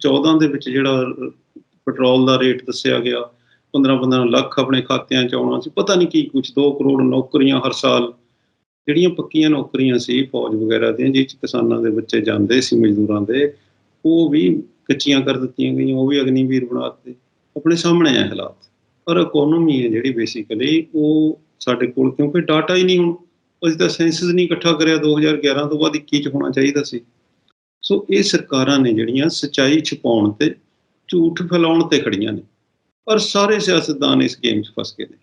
14 ਦੇ ਵਿੱਚ ਜਿਹੜਾ ਪੈਟਰੋਲ ਦਾ ਰੇਟ ਦੱਸਿਆ ਗਿਆ 15-15 ਲੱਖ ਆਪਣੇ ਖਾਤਿਆਂ 'ਚ ਆਉਣਾ ਸੀ, ਪਤਾ ਨਹੀਂ ਕੀ ਕੁਝ 2 ਕਰੋੜ ਨੌਕਰੀਆਂ ਹਰ ਸਾਲ, ਜਿਹੜੀਆਂ ਪੱਕੀਆਂ ਨੌਕਰੀਆਂ ਸੀ ਫੌਜ ਵਗੈਰਾ ਦੀਆਂ, ਜਿਹ 'ਚ ਕਿਸਾਨਾਂ ਦੇ ਬੱਚੇ ਜਾਂਦੇ ਸੀ ਮਜ਼ਦੂਰਾਂ ਦੇ, ਉਹ ਵੀ ਕੱਚੀਆਂ ਕਰ ਦਿੱਤੀਆਂ ਗਈਆਂ, ਉਹ ਵੀ ਅਗਨੀਵੀਰ ਬਣਾ ਦਿੱਤੇ। ਆਪਣੇ ਸਾਹਮਣੇ ਆ ਹਾਲਾਤ। ਪਰ ਇਕਨੋਮੀ ਹੈ ਜਿਹੜੀ ਬੇਸਿਕਲੀ ਉਹ ਸਾਡੇ ਕੋਲ, ਕਿਉਂਕਿ ਡਾਟਾ ਹੀ ਨਹੀਂ ਹੁਣ, ਅਸੀਂ ਤਾਂ ਸੈਂਸਸ ਨਹੀਂ ਇਕੱਠਾ ਕਰਿਆ 2011 ਤੋਂ ਬਾਅਦ 21 ਚ ਹੋਣਾ ਚਾਹੀਦਾ ਸੀ। ਸੋ ਇਹ ਸਰਕਾਰਾਂ ਨੇ ਜਿਹੜੀਆਂ ਸਚਾਈ ਛੁਪਾਉਣ ਤੇ ਝੂਠ ਫੈਲਾਉਣ ਤੇ ਖੜੀਆਂ ਨੇ। ਪਰ ਸਾਰੇ ਸਿਆਸਤਦਾਨ ਇਸ ਗੇਮ 'ਚ ਫਸ ਗਏ ਨੇ।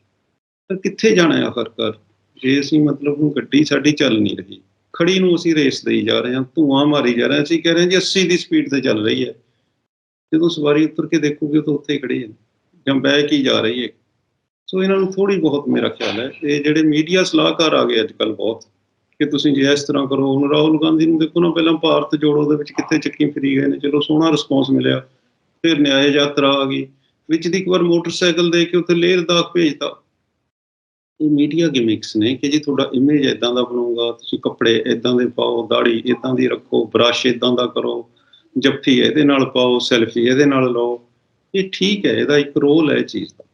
ਤਾਂ ਕਿੱਥੇ ਜਾਣਾ ਹੈ ਆਖਰਕਾਰ ਜੇ ਅਸੀਂ ਮਤਲਬ ਹੁਣ ਗੱਡੀ ਸਾਡੀ ਚੱਲ ਨਹੀਂ ਰਹੀ, ਖੜੀ ਨੂੰ ਅਸੀਂ ਰੇਸ ਦੇਈ ਜਾ ਰਹੇ ਹਾਂ, ਧੂਆਂ ਮਾਰੀ ਜਾ ਰਹੇ ਹਾਂ, ਅਸੀਂ ਕਹਿ ਰਹੇ ਹਾਂ ਜੀ 80 ਦੀ ਸਪੀਡ ਤੇ ਚੱਲ ਰਹੀ ਹੈ। ਜਦੋਂ ਸਵਾਰੀ ਉਤਰ ਕੇ ਦੇਖੋਗੇ ਤਾਂ ਉੱਥੇ ਹੀ ਖੜੀ ਹੈ, ਜਾਂ ਬਹਿ ਕੇ ਜਾ ਰਹੀ ਹੈ। ਸੋ ਇਹਨਾਂ ਨੂੰ ਥੋੜੀ ਬਹੁਤ ਮੇਰਾ ਖਿਆਲ ਹੈ, ਇਹ ਜਿਹੜੇ ਮੀਡੀਆ ਸਲਾਹਕਾਰ ਆ ਗਏ ਅੱਜ ਕੱਲ ਬਹੁਤ, ਕਿ ਤੁਸੀਂ ਜੇ ਇਸ ਤਰ੍ਹਾਂ ਕਰੋ, ਹੁਣ ਰਾਹੁਲ ਗਾਂਧੀ ਨੂੰ ਦੇਖੋ ਨਾ, ਪਹਿਲਾਂ ਭਾਰਤ ਜੋੜੋ ਦੇ ਵਿੱਚ ਕਿੱਥੇ ਚੱਕੀ ਫਿਰੀ ਗਏ ਨੇ, ਚਲੋ ਸੋਹਣਾ ਰਿਸਪੌਂਸ ਮਿਲਿਆ, ਫਿਰ ਨਿਆਂ ਯਾਤਰਾ ਆ ਗਈ। ਵਿੱਚ ਦੀ ਇੱਕ ਵਾਰ ਮੋਟਰਸਾਈਕਲ ਦੇ ਕੇ ਉੱਥੇ ਲੇਹ ਲਦਾਖ ਭੇਜਤਾ। ਇਹ ਮੀਡੀਆ ਗਿਮਿਕਸ ਨੇ ਕਿ ਜੀ ਤੁਹਾਡਾ ਇਮੇਜ ਇਦਾਂ ਦਾ ਬਣਾਊਗਾ ਤੁਸੀਂ ਕੱਪੜੇ ਇਦਾਂ ਦੇ ਪਾਓ ਦਾੜੀ ਇਦਾਂ ਦੀ ਰੱਖੋ ਬ੍ਰਸ਼ ਇਦਾਂ ਦਾ ਕਰੋ, ਜੱਫੀ ਇਹਦੇ ਨਾਲ ਪਾਓ ਸੈਲਫੀ ਇਹਦੇ ਨਾਲ ਲਓ। ਇਹ ਠੀਕ ਹੈ, ਇਹਦਾ ਇੱਕ ਰੋਲ ਹੈ ਇਹ ਚੀਜ਼ ਦਾ।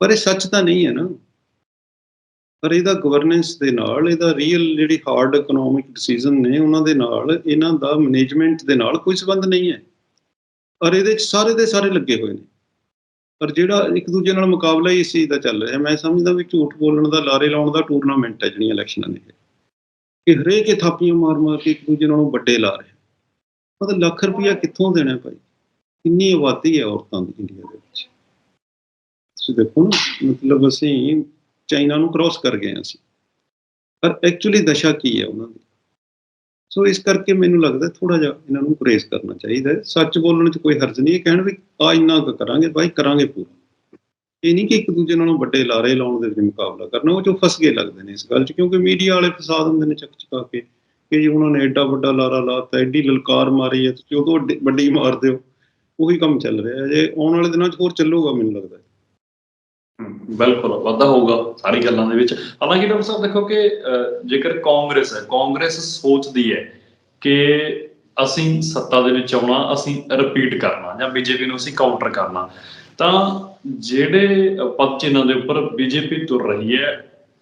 ਪਰ ਇਹ ਸੱਚ ਤਾਂ ਨਹੀਂ ਹੈ ਨਾ। ਪਰ ਇਹਦਾ ਗਵਰਨੈਂਸ ਦੇ ਨਾਲ, ਇਹਦਾ ਰੀਅਲ ਜਿਹੜੀ ਹਾਰਡ ਇਕਨੋਮਿਕ ਡਿਸੀਜਨ ਨੇ ਉਹਨਾਂ ਦੇ ਨਾਲ, ਇਹਨਾਂ ਦਾ ਮੈਨੇਜਮੈਂਟ ਦੇ ਨਾਲ ਕੋਈ ਸੰਬੰਧ ਨਹੀਂ ਹੈ। ਔਰ ਇਹਦੇ ਚ ਸਾਰੇ ਦੇ ਸਾਰੇ ਲੱਗੇ ਹੋਏ ਨੇ। ਪਰ ਜਿਹੜਾ ਇੱਕ ਦੂਜੇ ਨਾਲ ਮੁਕਾਬਲਾ ਹੀ ਇਸ ਚੀਜ਼ ਦਾ ਚੱਲ ਰਿਹਾ, ਮੈਂ ਸਮਝਦਾ ਵੀ ਝੂਠ ਬੋਲਣ ਦਾ, ਲਾਰੇ ਲਾਉਣ ਦਾ ਟੂਰਨਾਮੈਂਟ ਹੈ ਜਿਹੜੀਆਂ ਇਲੈਕਸ਼ਨਾਂ ਨੇ ਕਿ ਹਰੇਕ ਇਹ ਥਾਪੀਆਂ ਮਾਰ ਮਾਰ ਕੇ ਇੱਕ ਦੂਜੇ ਨਾਲੋਂ ਵੱਡੇ ਲਾ ਰਹੇ। ਮਤਲਬ ਲੱਖ ਰੁਪਇਆ ਕਿੱਥੋਂ ਦੇਣਾ ਭਾਈ? ਕਿੰਨੀ ਆਬਾਦੀ ਹੈ ਔਰਤਾਂ ਦੀ ਇੰਡੀਆ ਦੇ ਵਿੱਚ? ਤੁਸੀਂ ਦੇਖੋ ਨਾ, ਮਤਲਬ ਅਸੀਂ ਚਾਈਨਾ ਨੂੰ ਕ੍ਰਾਸ ਕਰ ਗਏ ਹਾਂ ਅਸੀਂ। ਪਰ ਐਕਚੁਅਲੀ ਦਸ਼ਾ ਕੀ ਹੈ ਉਹਨਾਂ ਦੀ? ਸੋ ਇਸ ਕਰਕੇ ਮੈਨੂੰ ਲੱਗਦਾ ਥੋੜਾ ਜਿਹਾ ਇਹਨਾਂ ਨੂੰ ਪ੍ਰੇਸ ਕਰਨਾ ਚਾਹੀਦਾ ਹੈ। ਸੱਚ ਬੋਲਣ 'ਚ ਕੋਈ ਹਰਜ ਨਹੀਂ ਇਹ ਕਹਿਣ ਵੀ, ਆ ਇੰਨਾ ਕੁ ਕਰਾਂਗੇ ਬਾਈ ਕਰਾਂਗੇ ਪੂਰਾ। ਇਹ ਨਹੀਂ ਕਿ ਇੱਕ ਦੂਜੇ ਨਾਲੋਂ ਵੱਡੇ ਲਾਰੇ ਲਾਉਣ ਦੇ ਵਿੱਚ ਮੁਕਾਬਲਾ ਕਰਨਾ, ਉਹ ਚੋਂ ਫਸ ਗਏ ਲੱਗਦੇ ਨੇ ਇਸ ਗੱਲ 'ਚ। ਕਿਉਂਕਿ ਮੀਡੀਆ ਵਾਲੇ ਫਸਾਦ ਹੁੰਦੇ ਨੇ ਚੱਕ ਚਕਾ ਕੇ ਕਿ ਜੀ ਉਹਨਾਂ ਨੇ ਐਡਾ ਵੱਡਾ ਲਾਰਾ ਲਾਤਾ, ਐਡੀ ਲਲਕਾਰ ਮਾਰੀ ਹੈ, ਤੁਸੀਂ ਉਦੋਂ ਵੱਡੀ- ਮਾਰ ਦਿਓ। ਉਹੀ ਕੰਮ ਚੱਲ ਰਿਹਾ ਹੈ। ਜੇ ਆਉਣ ਵਾਲੇ ਦਿਨਾਂ 'ਚ ਹੋਰ ਚੱਲੂਗਾ ਮੈਨੂੰ ਲੱਗਦਾ। ਬਿਲਕੁਲ ਵਾਧਾ ਹੋਊਗਾ ਸਾਰੀ ਗੱਲਾਂ ਦੇ ਵਿੱਚ। ਹਾਲਾਂਕਿ ਡਾਕਟਰ ਸਾਹਿਬ ਦੇਖੋ ਕਿ ਜੇਕਰ ਕਾਂਗਰਸ ਹੈ ਕਾਂਗਰਸ ਸੋਚਦੀ ਹੈ ਕਿ ਅਸੀਂ ਸੱਤਾ ਦੇ ਵਿੱਚ ਆਉਣਾ ਅਸੀਂ ਰਿਪੀਟ ਕਰਨਾ ਜਾਂ ਬੀਜੇਪੀ ਨੂੰ ਅਸੀਂ ਕਾਊਂਟਰ ਕਰਨਾ ਤਾਂ ਜਿਹੜੇ ਅਹ, ਪਦ ਚਿੰਨ੍ਹਾਂ ਦੇ ਉੱਪਰ ਬੀਜੇਪੀ ਤੁਰ ਰਹੀ ਹੈ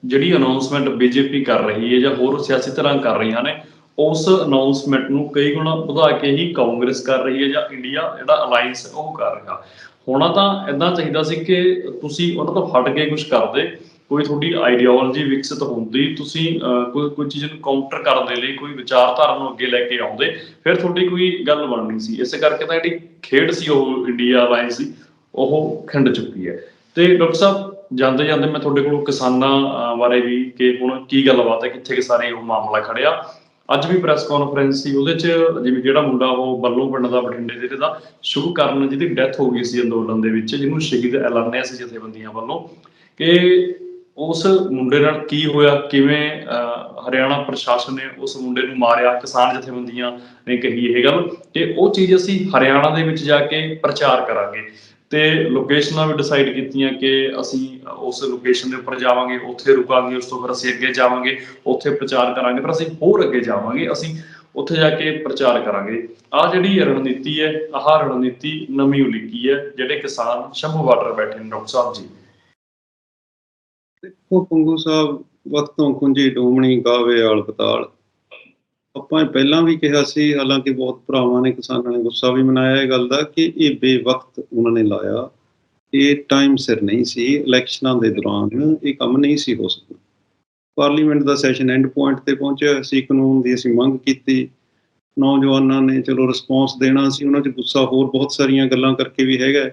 ਜਿਹੜੀ ਅਨਾਉਂਸਮੈਂਟ ਬੀਜੇਪੀ ਕਰ ਰਹੀ ਹੈ ਜਾਂ ਹੋਰ ਸਿਆਸੀ ਤਰ੍ਹਾਂ ਕਰ ਰਹੀਆਂ ਨੇ ਉਸ ਅਨਾਉਂਸਮੈਂਟ ਨੂੰ ਕਈ ਗੁਣਾ ਵਧਾ ਕੇ ਹੀ ਕਾਂਗਰਸ ਕਰ ਰਹੀ ਹੈ ਜਾਂ ਇੰਡੀਆ ਜਿਹੜਾ ਅਲਾਈਅੰਸ ਉਹ ਕਰ ਰਿਹਾ। ਹੋਣਾ ਤਾਂ ਇਦਾਂ ਚਾਹੀਦਾ ਸੀ ਕਿ ਤੁਸੀਂ ਉਹਨਾਂ ਤੋਂ ਹਟ ਕੇ ਕੁਝ ਕਰਦੇ, ਕੋਈ ਤੁਹਾਡੀ ਆਈਡੀਓਲੋਜੀ ਵਿਕਸਿਤ ਹੁੰਦੀ, ਤੁਸੀਂ ਕੋਈ ਕੋਈ ਚੀਜ਼ ਨੂੰ ਕਾਊਂਟਰ ਕਰਨ ਦੇ ਲਈ, ਕੋਈ ਵਿਚਾਰਧਾਰਾ ਨੂੰ ਅੱਗੇ ਲੈ ਕੇ ਆਉਂਦੇ, ਫਿਰ ਤੁਹਾਡੀ ਕੋਈ ਗੱਲ ਬਣਨੀ ਸੀ। ਇਸੇ ਕਰਕੇ ਤਾਂ ਜਿਹੜੀ ਖੇਡ ਸੀ ਉਹ ਇੰਡੀਆ ਅਲਾਈਅੰਸ ਸੀ, ਉਹ ਖਿੰਡ ਚੁੱਕੀ ਹੈ। ਤੇ ਡਾਕਟਰ ਸਾਹਿਬ, ਜਾਂਦੇ ਜਾਂਦੇ ਮੈਂ ਤੁਹਾਡੇ ਕੋਲੋਂ ਕਿਸਾਨਾਂ ਬਾਰੇ ਵੀ ਕਿ ਹੁਣ ਕੀ ਗੱਲਬਾਤ ਹੈ, ਕਿੱਥੇ ਕਿ ਸਾਰੇ ਉਹ ਮਾਮਲਾ ਖੜਿਆ। ਅੱਜ ਵੀ ਪ੍ਰੈਸ ਕਾਨਫਰੰਸ ਸੀ ਉਹਦੇ ਚ ਜਿਵੇਂ ਜਿਹੜਾ ਮੁੰਡਾ ਉਹ ਬੱਲੋਂ ਪਿੰਡ ਦਾ ਬਠਿੰਡੇ ਜ਼ਿਲ੍ਹੇ ਦਾ ਸ਼ੁਭ ਕਰਨ ਜਿਹਦੀ ਡੈਥ ਹੋ ਗਈ ਸੀ ਅੰਦੋਲਨ ਦੇ ਵਿੱਚ ਜਿਹਨੂੰ ਸ਼ਹੀਦ ਐਲਾਨਿਆ ਸੀ ਜਥੇਬੰਦੀਆਂ ਵੱਲੋਂ ਕਿ ਉਸ ਮੁੰਡੇ ਨਾਲ ਕੀ ਹੋਇਆ ਕਿਵੇਂ ਅਹ, ਹਰਿਆਣਾ ਪ੍ਰਸ਼ਾਸਨ ਨੇ ਉਸ ਮੁੰਡੇ ਨੂੰ ਮਾਰਿਆ ਕਿਸਾਨ ਜਥੇਬੰਦੀਆਂ ਨੇ ਕਹੀ ਇਹ ਗੱਲ ਕਿ ਉਹ ਚੀਜ਼ ਅਸੀਂ ਹਰਿਆਣਾ ਦੇ ਵਿੱਚ ਜਾ ਕੇ ਪ੍ਰਚਾਰ ਕਰਾਂਗੇ। ਤੇ ਲੋਕੇਸ਼ਨਾਂ ਵੀ ਡਿਸਾਈਡ ਕੀਤੀਆਂ ਕਿ ਅਸੀਂ ਉਸ ਲੋਕੇਸ਼ਨ ਦੇ ਉੱਪਰ ਜਾਵਾਂਗੇ, ਉੱਥੇ ਰੁਕਾਂਗੇ, ਉਸ ਤੋਂ ਫਿਰ ਅਸੀਂ ਅੱਗੇ ਜਾਵਾਂਗੇ, ਉੱਥੇ ਪ੍ਰਚਾਰ ਕਰਾਂਗੇ, ਫਿਰ ਅਸੀਂ ਹੋਰ ਅੱਗੇ ਜਾਵਾਂਗੇ, ਅਸੀਂ ਉੱਥੇ ਜਾ ਕੇ ਪ੍ਰਚਾਰ ਕਰਾਂਗੇ। ਆ ਜਿਹੜੀ ਰਣਨੀਤੀ ਹੈ, ਆਹ ਰਣਨੀਤੀ ਨਵੀਂ ਉਲੀਕੀ ਹੈ, ਜਿਹੜੇ ਕਿਸਾਨ ਸ਼ੰਭੂ ਬਾਰਡਰ ਬੈਠੇ ਨੇ, ਡਾਕਟਰ ਸਾਹਿਬ ਜੀ। ਦੇਖੋ, ਪੰਗੂ ਸਾਹਿਬ ਵਕਤੋਂ ਕੁੰਜੀ ਡੋਮਣੀ ਗਾਵੇ ਆਲ ਪਤਾਲ ਆਪਾਂ ਇਹ ਪਹਿਲਾਂ ਵੀ ਕਿਹਾ ਸੀ, ਹਾਲਾਂਕਿ ਬਹੁਤ ਭਰਾਵਾਂ ਨੇ ਕਿਸਾਨਾਂ ਨੇ ਗੁੱਸਾ ਵੀ ਮਨਾਇਆ ਇਹ ਗੱਲ ਦਾ ਕਿ ਇਹ ਬੇਵਕਤ ਉਹਨਾਂ ਨੇ ਲਾਇਆ। ਇਹ ਟਾਈਮ ਸਿਰ ਨਹੀਂ ਸੀ, ਇਲੈਕਸ਼ਨਾਂ ਦੇ ਦੌਰਾਨ ਇਹ ਕੰਮ ਨਹੀਂ ਸੀ ਹੋ ਸਕਦਾ। ਪਾਰਲੀਮੈਂਟ ਦਾ ਸੈਸ਼ਨ ਐਂਡ ਪੁਆਇੰਟ ਤੇ ਪਹੁੰਚਿਆ ਸੀ ਕਾਨੂੰਨ ਦੀ ਅਸੀਂ ਮੰਗ ਕੀਤੀ। ਨੌਜਵਾਨਾਂ ਨੇ ਚਲੋ ਰਿਸਪੌਂਸ ਦੇਣਾ ਸੀ, ਉਹਨਾਂ 'ਚ ਗੁੱਸਾ ਹੋਰ ਬਹੁਤ ਸਾਰੀਆਂ ਗੱਲਾਂ ਕਰਕੇ ਵੀ ਹੈਗਾ।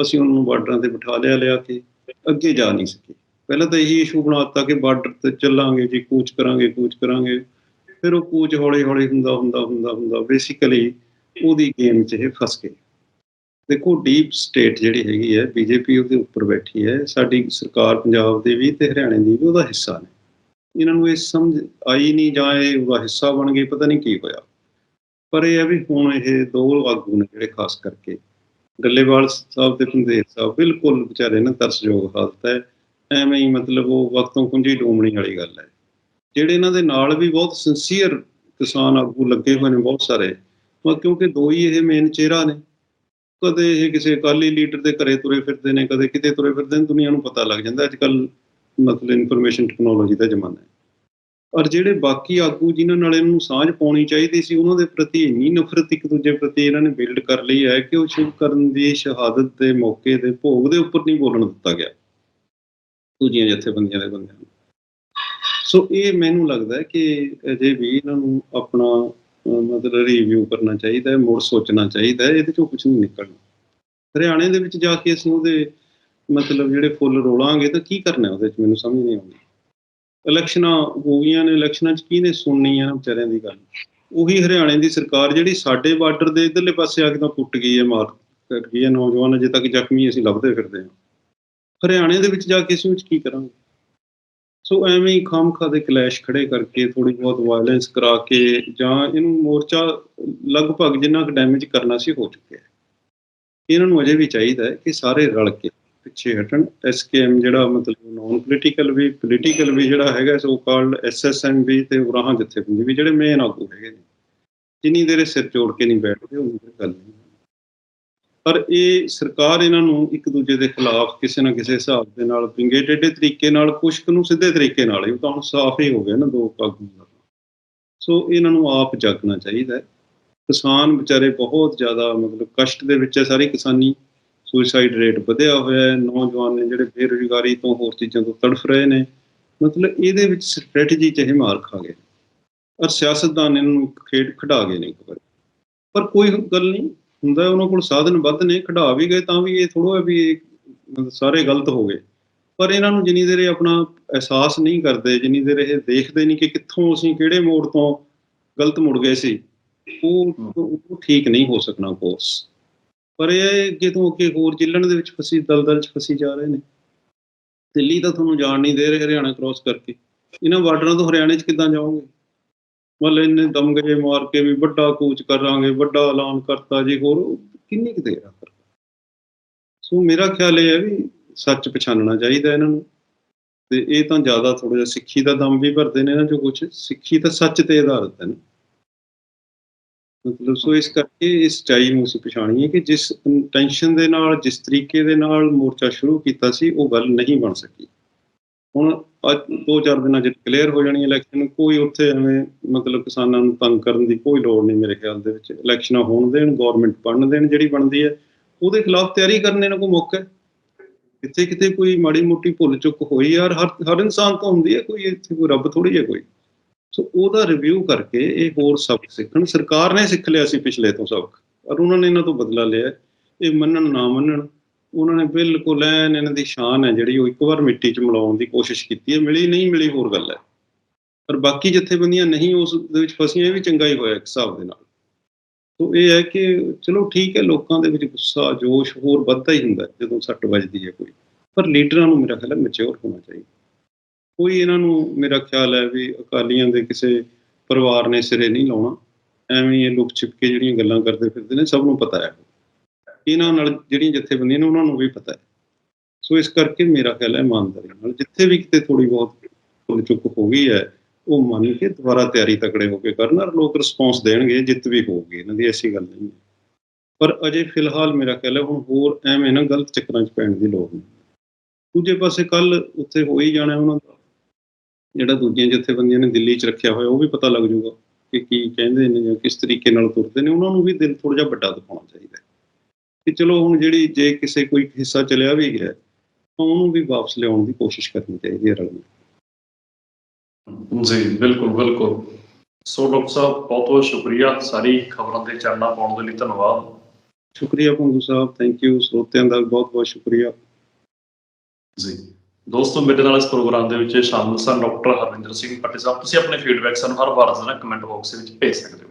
ਅਸੀਂ ਉਹਨਾਂ ਨੂੰ ਬਾਰਡਰਾਂ ਤੇ ਬਿਠਾ ਲਿਆ ਲਿਆ ਕੇ ਅੱਗੇ ਜਾ ਨਹੀਂ ਸਕੇ। ਪਹਿਲਾਂ ਤਾਂ ਇਹੀ ਇਸ਼ੂ ਬਣਾਤਾ ਕਿ ਬਾਰਡਰ ਤੇ ਚੱਲਾਂਗੇ ਜੀ, ਕੂਚ ਕਰਾਂਗੇ ਕੂਚ ਕਰਾਂਗੇ। ਫਿਰ ਉਹ ਕੂਚ ਹੌਲੀ ਹੌਲੀ ਹੁੰਦਾ ਹੁੰਦਾ ਹੁੰਦਾ ਹੁੰਦਾ ਬੇਸਿਕਲੀ ਉਹਦੀ ਗੇਮ 'ਚ ਇਹ ਫਸ ਗਏ। ਦੇਖੋ ਡੀਪ ਸਟੇਟ ਜਿਹੜੀ ਹੈਗੀ ਹੈ ਬੀਜੇਪੀ ਉਹਦੇ ਉੱਪਰ ਬੈਠੀ ਹੈ, ਸਾਡੀ ਸਰਕਾਰ ਪੰਜਾਬ ਦੇ ਵੀ ਤੇ ਹਰਿਆਣੇ ਦੀ ਵੀ ਉਹਦਾ ਹਿੱਸਾ ਨੇ। ਇਹਨਾਂ ਨੂੰ ਇਹ ਸਮਝ ਆਈ ਨਹੀਂ ਜਾਂ ਇਹ ਉਹਦਾ ਹਿੱਸਾ ਬਣ ਗਏ, ਪਤਾ ਨਹੀਂ ਕੀ ਹੋਇਆ। ਪਰ ਇਹ ਹੈ ਵੀ ਹੁਣ ਇਹ ਦੋ ਆਗੂ ਨੇ ਜਿਹੜੇ ਖਾਸ ਕਰਕੇ ਗੱਲੇਵਾਲ ਸਾਹਿਬ ਤੇ ਪੰਦੇਰ ਸਾਹਿਬ, ਬਿਲਕੁਲ ਵਿਚਾਰੇ ਨਾ ਤਰਸਯੋਗ ਹਾਲਤ ਹੈ। ਐਵੇਂ ਹੀ ਮਤਲਬ ਉਹ ਵਕਤੋਂ ਕੁੰਜੀ ਡੂਮਣੀ ਵਾਲੀ ਗੱਲ ਹੈ। ਜਿਹੜੇ ਇਹਨਾਂ ਦੇ ਨਾਲ ਵੀ ਬਹੁਤ ਸਿੰਸੀਅਰ ਕਿਸਾਨ ਆਗੂ ਲੱਗੇ ਹੋਏ ਨੇ ਬਹੁਤ ਸਾਰੇ ਕਿਉਂਕਿ ਦੋ ਹੀ ਇਹ ਮੇਨ ਚਿਹਰਾ ਨੇ, ਕਦੇ ਇਹ ਕਿਸੇ ਅਕਾਲੀ ਲੀਡਰ ਦੇ ਘਰੇ ਤੁਰੇ ਫਿਰਦੇ ਨੇ, ਕਦੇ ਕਿਤੇ ਤੁਰੇ ਫਿਰਦੇ ਨੇ, ਦੁਨੀਆ ਨੂੰ ਪਤਾ ਲੱਗ ਜਾਂਦਾ ਅੱਜ ਕੱਲ ਮਤਲਬ ਇਨਫੋਰਮੇਸ਼ਨ ਟੈਕਨੋਲੋਜੀ ਦਾ ਜ਼ਮਾਨਾ ਹੈ। ਔਰ ਜਿਹੜੇ ਬਾਕੀ ਆਗੂ ਜਿਨ੍ਹਾਂ ਨਾਲ ਇਹਨਾਂ ਨੂੰ ਸਾਂਝ ਪਾਉਣੀ ਚਾਹੀਦੀ ਸੀ, ਉਹਨਾਂ ਦੇ ਪ੍ਰਤੀ ਇੰਨੀ ਨਫ਼ਰਤ ਇੱਕ ਦੂਜੇ ਪ੍ਰਤੀ ਇਹਨਾਂ ਨੇ ਬਿਲਡ ਕਰ ਲਈ ਹੈ ਕਿ ਉਹ ਸ਼ੁਭ ਕਰਨ ਦੀ ਸ਼ਹਾਦਤ ਦੇ ਮੌਕੇ ਦੇ ਭੋਗ ਦੇ ਉੱਪਰ ਨਹੀਂ ਬੋਲਣ ਦਿੱਤਾ ਗਿਆ। ਦੂਜੀਆਂ ਜਥੇਬੰਦੀਆਂ ਦੇ ਬੰਦਿਆਂ ਨੂੰ। ਸੋ ਇਹ ਮੈਨੂੰ ਲੱਗਦਾ ਕਿ ਅਜੇ ਵੀ ਇਹਨਾਂ ਨੂੰ ਆਪਣਾ ਮਤਲਬ ਰਿਵਿਊ ਕਰਨਾ ਚਾਹੀਦਾ ਹੈ, ਮੁੜ ਸੋਚਣਾ ਚਾਹੀਦਾ ਹੈ, ਇਹਦੇ ਚੋਂ ਕੁਝ ਨਹੀਂ ਨਿਕਲਣਾ। ਹਰਿਆਣੇ ਦੇ ਵਿੱਚ ਜਾ ਕੇ ਅਸੀਂ ਉਹਦੇ ਮਤਲਬ ਜਿਹੜੇ ਫੁੱਲ ਰੋਲਾਂਗੇ ਤਾਂ ਕੀ ਕਰਨਾ ਉਹਦੇ ਚ? ਮੈਨੂੰ ਸਮਝ ਨਹੀਂ ਆਉਂਦੀ। ਇਲੈਕਸ਼ਨਾਂ ਹੋ ਗਈਆਂ ਨੇ, ਇਲੈਕਸ਼ਨਾਂ 'ਚ ਕਿਹਨੇ ਸੁਣਨੀ ਆ ਵਿਚਾਰਿਆਂ ਦੀ ਗੱਲ? ਉਹੀ ਹਰਿਆਣੇ ਦੀ ਸਰਕਾਰ ਜਿਹੜੀ ਸਾਡੇ ਬਾਰਡਰ ਦੇ ਇਧਰਲੇ ਪਾਸੇ ਆ ਕੇ ਤਾਂ ਪੁੱਟ ਗਈ ਹੈ, ਮਾਰ ਕਰ ਗਈ ਹੈ, ਨੌਜਵਾਨ ਅਜੇ ਤੱਕ ਜ਼ਖਮੀ ਅਸੀਂ ਲੱਭਦੇ ਫਿਰਦੇ ਹਾਂ। ਹਰਿਆਣੇ ਦੇ ਵਿੱਚ ਜਾ ਕੇ ਇਸ ਉਹ ਕੀ ਕਰਾਂਗੇ? ਸੋ ਐਵੇਂ ਹੀ ਖਾਮਖਾ ਦੇ ਕਲੈਸ਼ ਖੜੇ ਕਰਕੇ ਥੋੜੀ ਬਹੁਤ ਵਾਇਲੈਂਸ ਕਰਾ ਕੇ ਜਾਂ ਇਹਨੂੰ ਮੋਰਚਾ ਲਗਭਗ ਜਿੰਨਾ ਕੁ ਡੈਮੇਜ ਕਰਨਾ ਸੀ ਹੋ ਚੁੱਕਿਆ ਹੈ। ਇਹਨਾਂ ਨੂੰ ਅਜੇ ਵੀ ਚਾਹੀਦਾ ਹੈ ਕਿ ਸਾਰੇ ਰਲ ਕੇ ਪਿੱਛੇ ਹਟਣ। ਐਸਕੇਐਮ ਜਿਹੜਾ ਮਤਲਬ ਨਾਨ ਪੋਲੀਟੀਕਲ ਵੀ ਪੋਲੀਟੀਕਲ ਵੀ ਜਿਹੜਾ ਹੈਗਾ ਸੋ ਕਾਲਡ ਐਸਐਸਐਮ ਵੀ ਤੇ ਉਰਾਹਾਂ ਜਥੇਬੰਦੀ ਵੀ ਜਿਹੜੇ ਮੇਨ ਆਗੂ ਹੈਗੇ ਨੇ। ਜਿੰਨੀ ਦੇਰ ਇਹ ਸਿਰ ਜੋੜ ਕੇ ਨਹੀਂ ਬੈਠਦੇ, ਉਨੀ ਗੱਲ ਨਹੀਂ ਪਰ ਇਹ ਸਰਕਾਰ ਇਹਨਾਂ ਨੂੰ ਇੱਕ ਦੂਜੇ ਦੇ ਖਿਲਾਫ ਕਿਸੇ ਨਾ ਕਿਸੇ ਹਿਸਾਬ ਦੇ ਨਾਲ ਪਿੰਗੇ ਟੇਢੇ ਤਰੀਕੇ ਨਾਲ ਕੁਸ਼ਕ ਨੂੰ ਸਿੱਧੇ ਤਰੀਕੇ ਨਾਲ ਹੀ ਉਹ ਤਾਂ ਹੁਣ ਸਾਫ਼ ਹੀ ਹੋ ਗਿਆ ਨਾ ਦੋ ਆਗੂ ਦਾ। ਸੋ ਇਹਨਾਂ ਨੂੰ ਆਪ ਜਾਗਣਾ ਚਾਹੀਦਾ ਕਿਸਾਨ ਵਿਚਾਰੇ ਬਹੁਤ ਜ਼ਿਆਦਾ ਮਤਲਬ ਕਸ਼ਟ ਦੇ ਵਿੱਚ ਹੈ, ਸਾਰੀ ਕਿਸਾਨੀ ਸੁਸਾਈਡ ਰੇਟ ਵਧਿਆ ਹੋਇਆ ਹੈ। ਨੌਜਵਾਨ ਨੇ ਜਿਹੜੇ ਬੇਰੁਜ਼ਗਾਰੀ ਤੋਂ ਹੋਰ ਚੀਜ਼ਾਂ ਤੋਂ ਤੜਫ ਰਹੇ ਨੇ, ਮਤਲਬ ਇਹਦੇ ਵਿੱਚ ਸਟ੍ਰੈਟਜੀ ਚ ਇਹ ਮਾਰ ਖਾ ਗਏ ਔਰ ਸਿਆਸਤਦਾਨ ਇਹਨਾਂ ਨੂੰ ਖੇਡ ਖਿਡਾ ਗਏ ਨੇ ਇੱਕ ਵਾਰ। ਪਰ ਕੋਈ ਗੱਲ ਨਹੀਂ ਹੁੰਦਾ ਉਹਨਾਂ ਕੋਲ ਸਾਧਨ ਵੱਧ ਨੇ ਖਿਡਾ ਵੀ ਗਏ ਤਾਂ ਵੀ ਇਹ ਥੋੜਾ ਵੀ ਸਾਰੇ ਗਲਤ ਹੋ ਗਏ। ਪਰ ਇਹਨਾਂ ਨੂੰ ਜਿੰਨੀ ਦੇਰ ਇਹ ਆਪਣਾ ਅਹਿਸਾਸ ਨਹੀਂ ਕਰਦੇ ਜਿੰਨੀ ਦੇਰ ਇਹ ਦੇਖਦੇ ਨਹੀਂ ਕਿ ਕਿੱਥੋਂ ਅਸੀਂ ਕਿਹੜੇ ਮੋੜ ਤੋਂ ਗਲਤ ਮੁੜ ਗਏ ਸੀ ਉਹ ਉਹ ਠੀਕ ਨਹੀਂ ਹੋ ਸਕਣਾ ਕੋਰਸ ਪਰ ਇਹ ਅੱਗੇ ਤੋਂ ਅੱਗੇ ਹੋਰ ਜਿੱਲਣ ਦੇ ਵਿੱਚ ਫਸੀ ਦਲਦਲ 'ਚ ਫਸੀ ਜਾ ਰਹੇ ਨੇ ਦਿੱਲੀ ਤਾਂ ਤੁਹਾਨੂੰ ਜਾਣ ਨਹੀਂ ਦੇ ਰਹੇ ਹਰਿਆਣਾ ਕ੍ਰਾਸ ਕਰਕੇ। ਇਹਨਾਂ ਬਾਰਡਰਾਂ ਤੋਂ ਹਰਿਆਣੇ 'ਚ ਕਿੱਦਾਂ ਜਾਓਗੇ? ਮਤਲਬ ਇੰਨੇ ਦਮ ਗਏ ਮਾਰ ਕੇ ਵੀ ਵੱਡਾ ਕੂਚ ਕਰਾਂਗੇ, ਵੱਡਾ ਐਲਾਨ ਕਰਤਾ ਜੀ, ਹੋਰ ਕਿੰਨੀ ਕੁ ਦੇਰ ਆ ਫਿਰ? ਸੋ ਮੇਰਾ ਖਿਆਲ ਇਹ ਹੈ ਵੀ ਸੱਚ ਪਛਾਣਨਾ ਚਾਹੀਦਾ ਇਹਨਾਂ ਨੂੰ। ਤੇ ਇਹ ਤਾਂ ਜ਼ਿਆਦਾ ਥੋੜਾ ਜਿਹਾ ਸਿੱਖੀ ਦਾ ਦਮ ਵੀ ਭਰਦੇ ਨੇ ਨਾ ਜੋ ਕੁਝ ਸਿੱਖੀ ਤਾਂ ਸੱਚ ਤੇ ਆਧਾਰਿਤ ਹੈ ਨਾ। ਮਤਲਬ ਸੋ ਇਸ ਕਰਕੇ ਇਸ ਚਾਈ ਨੂੰ ਅਸੀਂ ਪਛਾਣੀਏ ਕਿ ਜਿਸ ਟੈਨਸ਼ਨ ਦੇ ਨਾਲ, ਜਿਸ ਤਰੀਕੇ ਦੇ ਨਾਲ ਮੋਰਚਾ ਸ਼ੁਰੂ ਕੀਤਾ ਸੀ, ਉਹ ਗੱਲ ਨਹੀਂ ਬਣ ਸਕੀ। ਹੁਣ ਅੱਜ ਦੋ ਚਾਰ ਦਿਨਾਂ 'ਚ ਕਲੀਅਰ ਹੋ ਜਾਣੀ ਇਲੈਕਸ਼ਨ ਕੋਈ ਉੱਥੇ ਐਵੇਂ ਮਤਲਬ ਕਿਸਾਨਾਂ ਨੂੰ ਤੰਗ ਕਰਨ ਦੀ ਕੋਈ ਲੋੜ ਨਹੀਂ ਮੇਰੇ ਖਿਆਲ ਦੇ ਵਿੱਚ। ਇਲੈਕਸ਼ਨਾਂ ਹੋਣ ਦੇਣ ਗਵਰਨਮੈਂਟ ਬਣਨ ਦੇਣ ਜਿਹੜੀ ਬਣਦੀ ਹੈ, ਉਹਦੇ ਖਿਲਾਫ ਤਿਆਰੀ ਕਰਨ ਇਹਨਾਂ ਕੋਈ ਮੌਕਾ ਹੈ? ਕਿਤੇ ਕਿਤੇ ਕੋਈ ਮਾੜੀ ਮੋਟੀ ਭੁੱਲ ਚੁੱਕ ਹੋਈ ਯਾਰ ਹਰ ਹਰ ਇਨਸਾਨ ਤੋਂ ਹੁੰਦੀ ਹੈ ਕੋਈ ਇੱਥੇ ਕੋਈ ਰੱਬ ਥੋੜੀ ਹੈ ਕੋਈ? ਸੋ ਉਹਦਾ ਰਿਵਿਊ ਕਰਕੇ ਇਹ ਹੋਰ ਸਬਕ ਸਿੱਖਣ। ਸਰਕਾਰ ਨੇ ਸਿੱਖ ਲਿਆ ਸੀ ਪਿਛਲੇ ਤੋਂ ਸਬਕ ਔਰ ਉਹਨਾਂ ਨੇ ਇਹਨਾਂ ਤੋਂ ਬਦਲਾ ਲਿਆ। ਇਹ ਮੰਨਣ ਨਾ ਮੰਨਣ ਉਹਨਾਂ ਨੇ ਬਿਲਕੁਲ ਐਨ ਇਹਨਾਂ ਦੀ ਸ਼ਾਨ ਹੈ ਜਿਹੜੀ ਉਹ ਇੱਕ ਵਾਰ ਮਿੱਟੀ 'ਚ ਮਿਲਾਉਣ ਦੀ ਕੋਸ਼ਿਸ਼ ਕੀਤੀ ਹੈ, ਮਿਲੀ ਨਹੀਂ, ਮਿਲੀ ਹੋਰ ਗੱਲ ਹੈ। ਪਰ ਬਾਕੀ ਜਥੇਬੰਦੀਆਂ ਨਹੀਂ, ਉਸ ਦੇ ਵਿੱਚ ਫਸੀਆਂ, ਇਹ ਵੀ ਚੰਗਾ ਹੀ ਹੋਇਆ ਇੱਕ ਹਿਸਾਬ ਦੇ ਨਾਲ। ਸੋ ਇਹ ਹੈ ਕਿ ਚਲੋ ਠੀਕ ਹੈ, ਲੋਕਾਂ ਦੇ ਵਿੱਚ ਗੁੱਸਾ, ਜੋਸ਼ ਹੋਰ ਵੱਧਦਾ ਹੀ ਹੁੰਦਾ ਜਦੋਂ ਸੱਟ ਵੱਜਦੀ ਹੈ ਕੋਈ। ਪਰ ਲੀਡਰਾਂ ਨੂੰ ਮੇਰਾ ਖਿਆਲ ਹੈ ਮੈਚੁਰ ਹੋਣਾ ਚਾਹੀਦਾ। ਕੋਈ ਇਹਨਾਂ ਨੂੰ ਮੇਰਾ ਖਿਆਲ ਹੈ ਵੀ ਅਕਾਲੀਆਂ ਦੇ ਕਿਸੇ ਪਰਿਵਾਰ ਨੇ ਸਿਰੇ ਨਹੀਂ ਲਾਉਣਾ। ਐਵੇਂ ਇਹ ਲੁਕ ਛਿਪ ਕੇ ਜਿਹੜੀਆਂ ਗੱਲਾਂ ਕਰਦੇ ਫਿਰਦੇ ਨੇ, ਸਭ ਨੂੰ ਪਤਾ ਹੈ। ਇਹਨਾਂ ਨਾਲ ਜਿਹੜੀਆਂ ਜਥੇਬੰਦੀਆਂ ਨੇ ਉਹਨਾਂ ਨੂੰ ਵੀ ਪਤਾ ਹੈ। ਸੋ ਇਸ ਕਰਕੇ ਮੇਰਾ ਖਿਆਲ ਹੈ ਇਮਾਨਦਾਰੀ ਨਾਲ ਜਿੱਥੇ ਵੀ ਕਿਤੇ ਥੋੜੀ ਬਹੁਤ ਭੁੱਲ ਚੁੱਕ ਹੋ ਗਈ ਹੈ, ਉਹ ਮੰਨ ਕੇ ਦੁਬਾਰਾ ਤਿਆਰੀ ਤਕੜੇ ਹੋ ਕੇ ਕਰਨ ਔਰ ਲੋਕ ਰਿਸਪੌਂਸ ਦੇਣਗੇ, ਜਿੱਤ ਵੀ ਹੋਊਗੀ, ਇਹਨਾਂ ਦੀ ਐਸੀ ਗੱਲ ਨਹੀਂ ਹੈ। ਪਰ ਅਜੇ ਫਿਲਹਾਲ ਮੇਰਾ ਖਿਆਲ ਹੈ ਹੁਣ ਹੋਰ ਐਵੇਂ ਨਾ ਗਲਤ ਚੱਕਰਾਂ 'ਚ ਪੈਣ ਦੀ ਲੋੜ ਨਹੀਂ। ਦੂਜੇ ਪਾਸੇ ਕੱਲ ਉੱਥੇ ਹੋ ਹੀ ਜਾਣਾ ਉਹਨਾਂ ਦਾ। ਜਿਹੜਾ ਦੂਜੀਆਂ ਜਥੇਬੰਦੀਆਂ ਨੇ ਦਿੱਲੀ 'ਚ ਰੱਖਿਆ ਹੋਇਆ, ਉਹ ਵੀ ਪਤਾ ਲੱਗ ਜਾਊਗਾ ਕਿ ਕੀ ਕਹਿੰਦੇ ਨੇ ਜਾਂ ਕਿਸ ਤਰੀਕੇ ਨਾਲ ਤੁਰਦੇ ਨੇ, ਉਹਨਾਂ ਨੂੰ ਵੀ ਦਿਲ ਥੋੜਾ ਜਿਹਾ ਵੱਡਾ ਦਿਖਾਉਣਾ ਚਾਹੀਦਾ ਕਿ ਚਲੋ ਹੁਣ ਜਿਹੜੀ ਜੇ ਕਿਸੇ ਕੋਈ ਹਿੱਸਾ ਚਲਿਆ ਵੀ ਗਿਆ ਤਾਂ ਉਹਨੂੰ ਵੀ ਵਾਪਸ ਲਿਆਉਣ ਦੀ ਕੋਸ਼ਿਸ਼ ਕਰਨੀ ਚਾਹੀਦੀ ਹੈ ਰਲ ਮਿਲ। ਜੀ ਬਿਲਕੁਲ ਬਿਲਕੁਲ। ਸੋ ਡਾਕਟਰ ਸਾਹਿਬ ਬਹੁਤ ਬਹੁਤ ਸ਼ੁਕਰੀਆ ਸਾਰੀ ਖਬਰਾਂ ਦੇ ਚਰਨਾ ਪਾਉਣ ਦੇ ਲਈ ਧੰਨਵਾਦ। ਸ਼ੁਕਰੀਆ ਪੰਗੂ ਸਾਹਿਬ ਥੈਂਕ ਯੂ ਸਰੋਤਿਆਂ ਦਾ ਬਹੁਤ ਬਹੁਤ ਸ਼ੁਕਰੀਆ। ਜੀ ਦੋਸਤੋ ਮੇਰੇ ਨਾਲ ਇਸ ਪ੍ਰੋਗਰਾਮ ਦੇ ਵਿੱਚ ਸ਼ਾਮਲ ਸਨ ਡਾਕਟਰ ਹਰਵਿੰਦਰ ਸਿੰਘ ਪੱਟੀ ਸਾਹਿਬ। ਤੁਸੀਂ ਆਪਣੇ ਫੀਡਬੈਕ ਸਾਨੂੰ ਹਰ ਵਾਰ ਜ਼ਰਾ ਕਮੈਂਟ ਬਾਕਸ ਵਿੱਚ ਭੇਜ ਸਕਦੇ ਹੋ।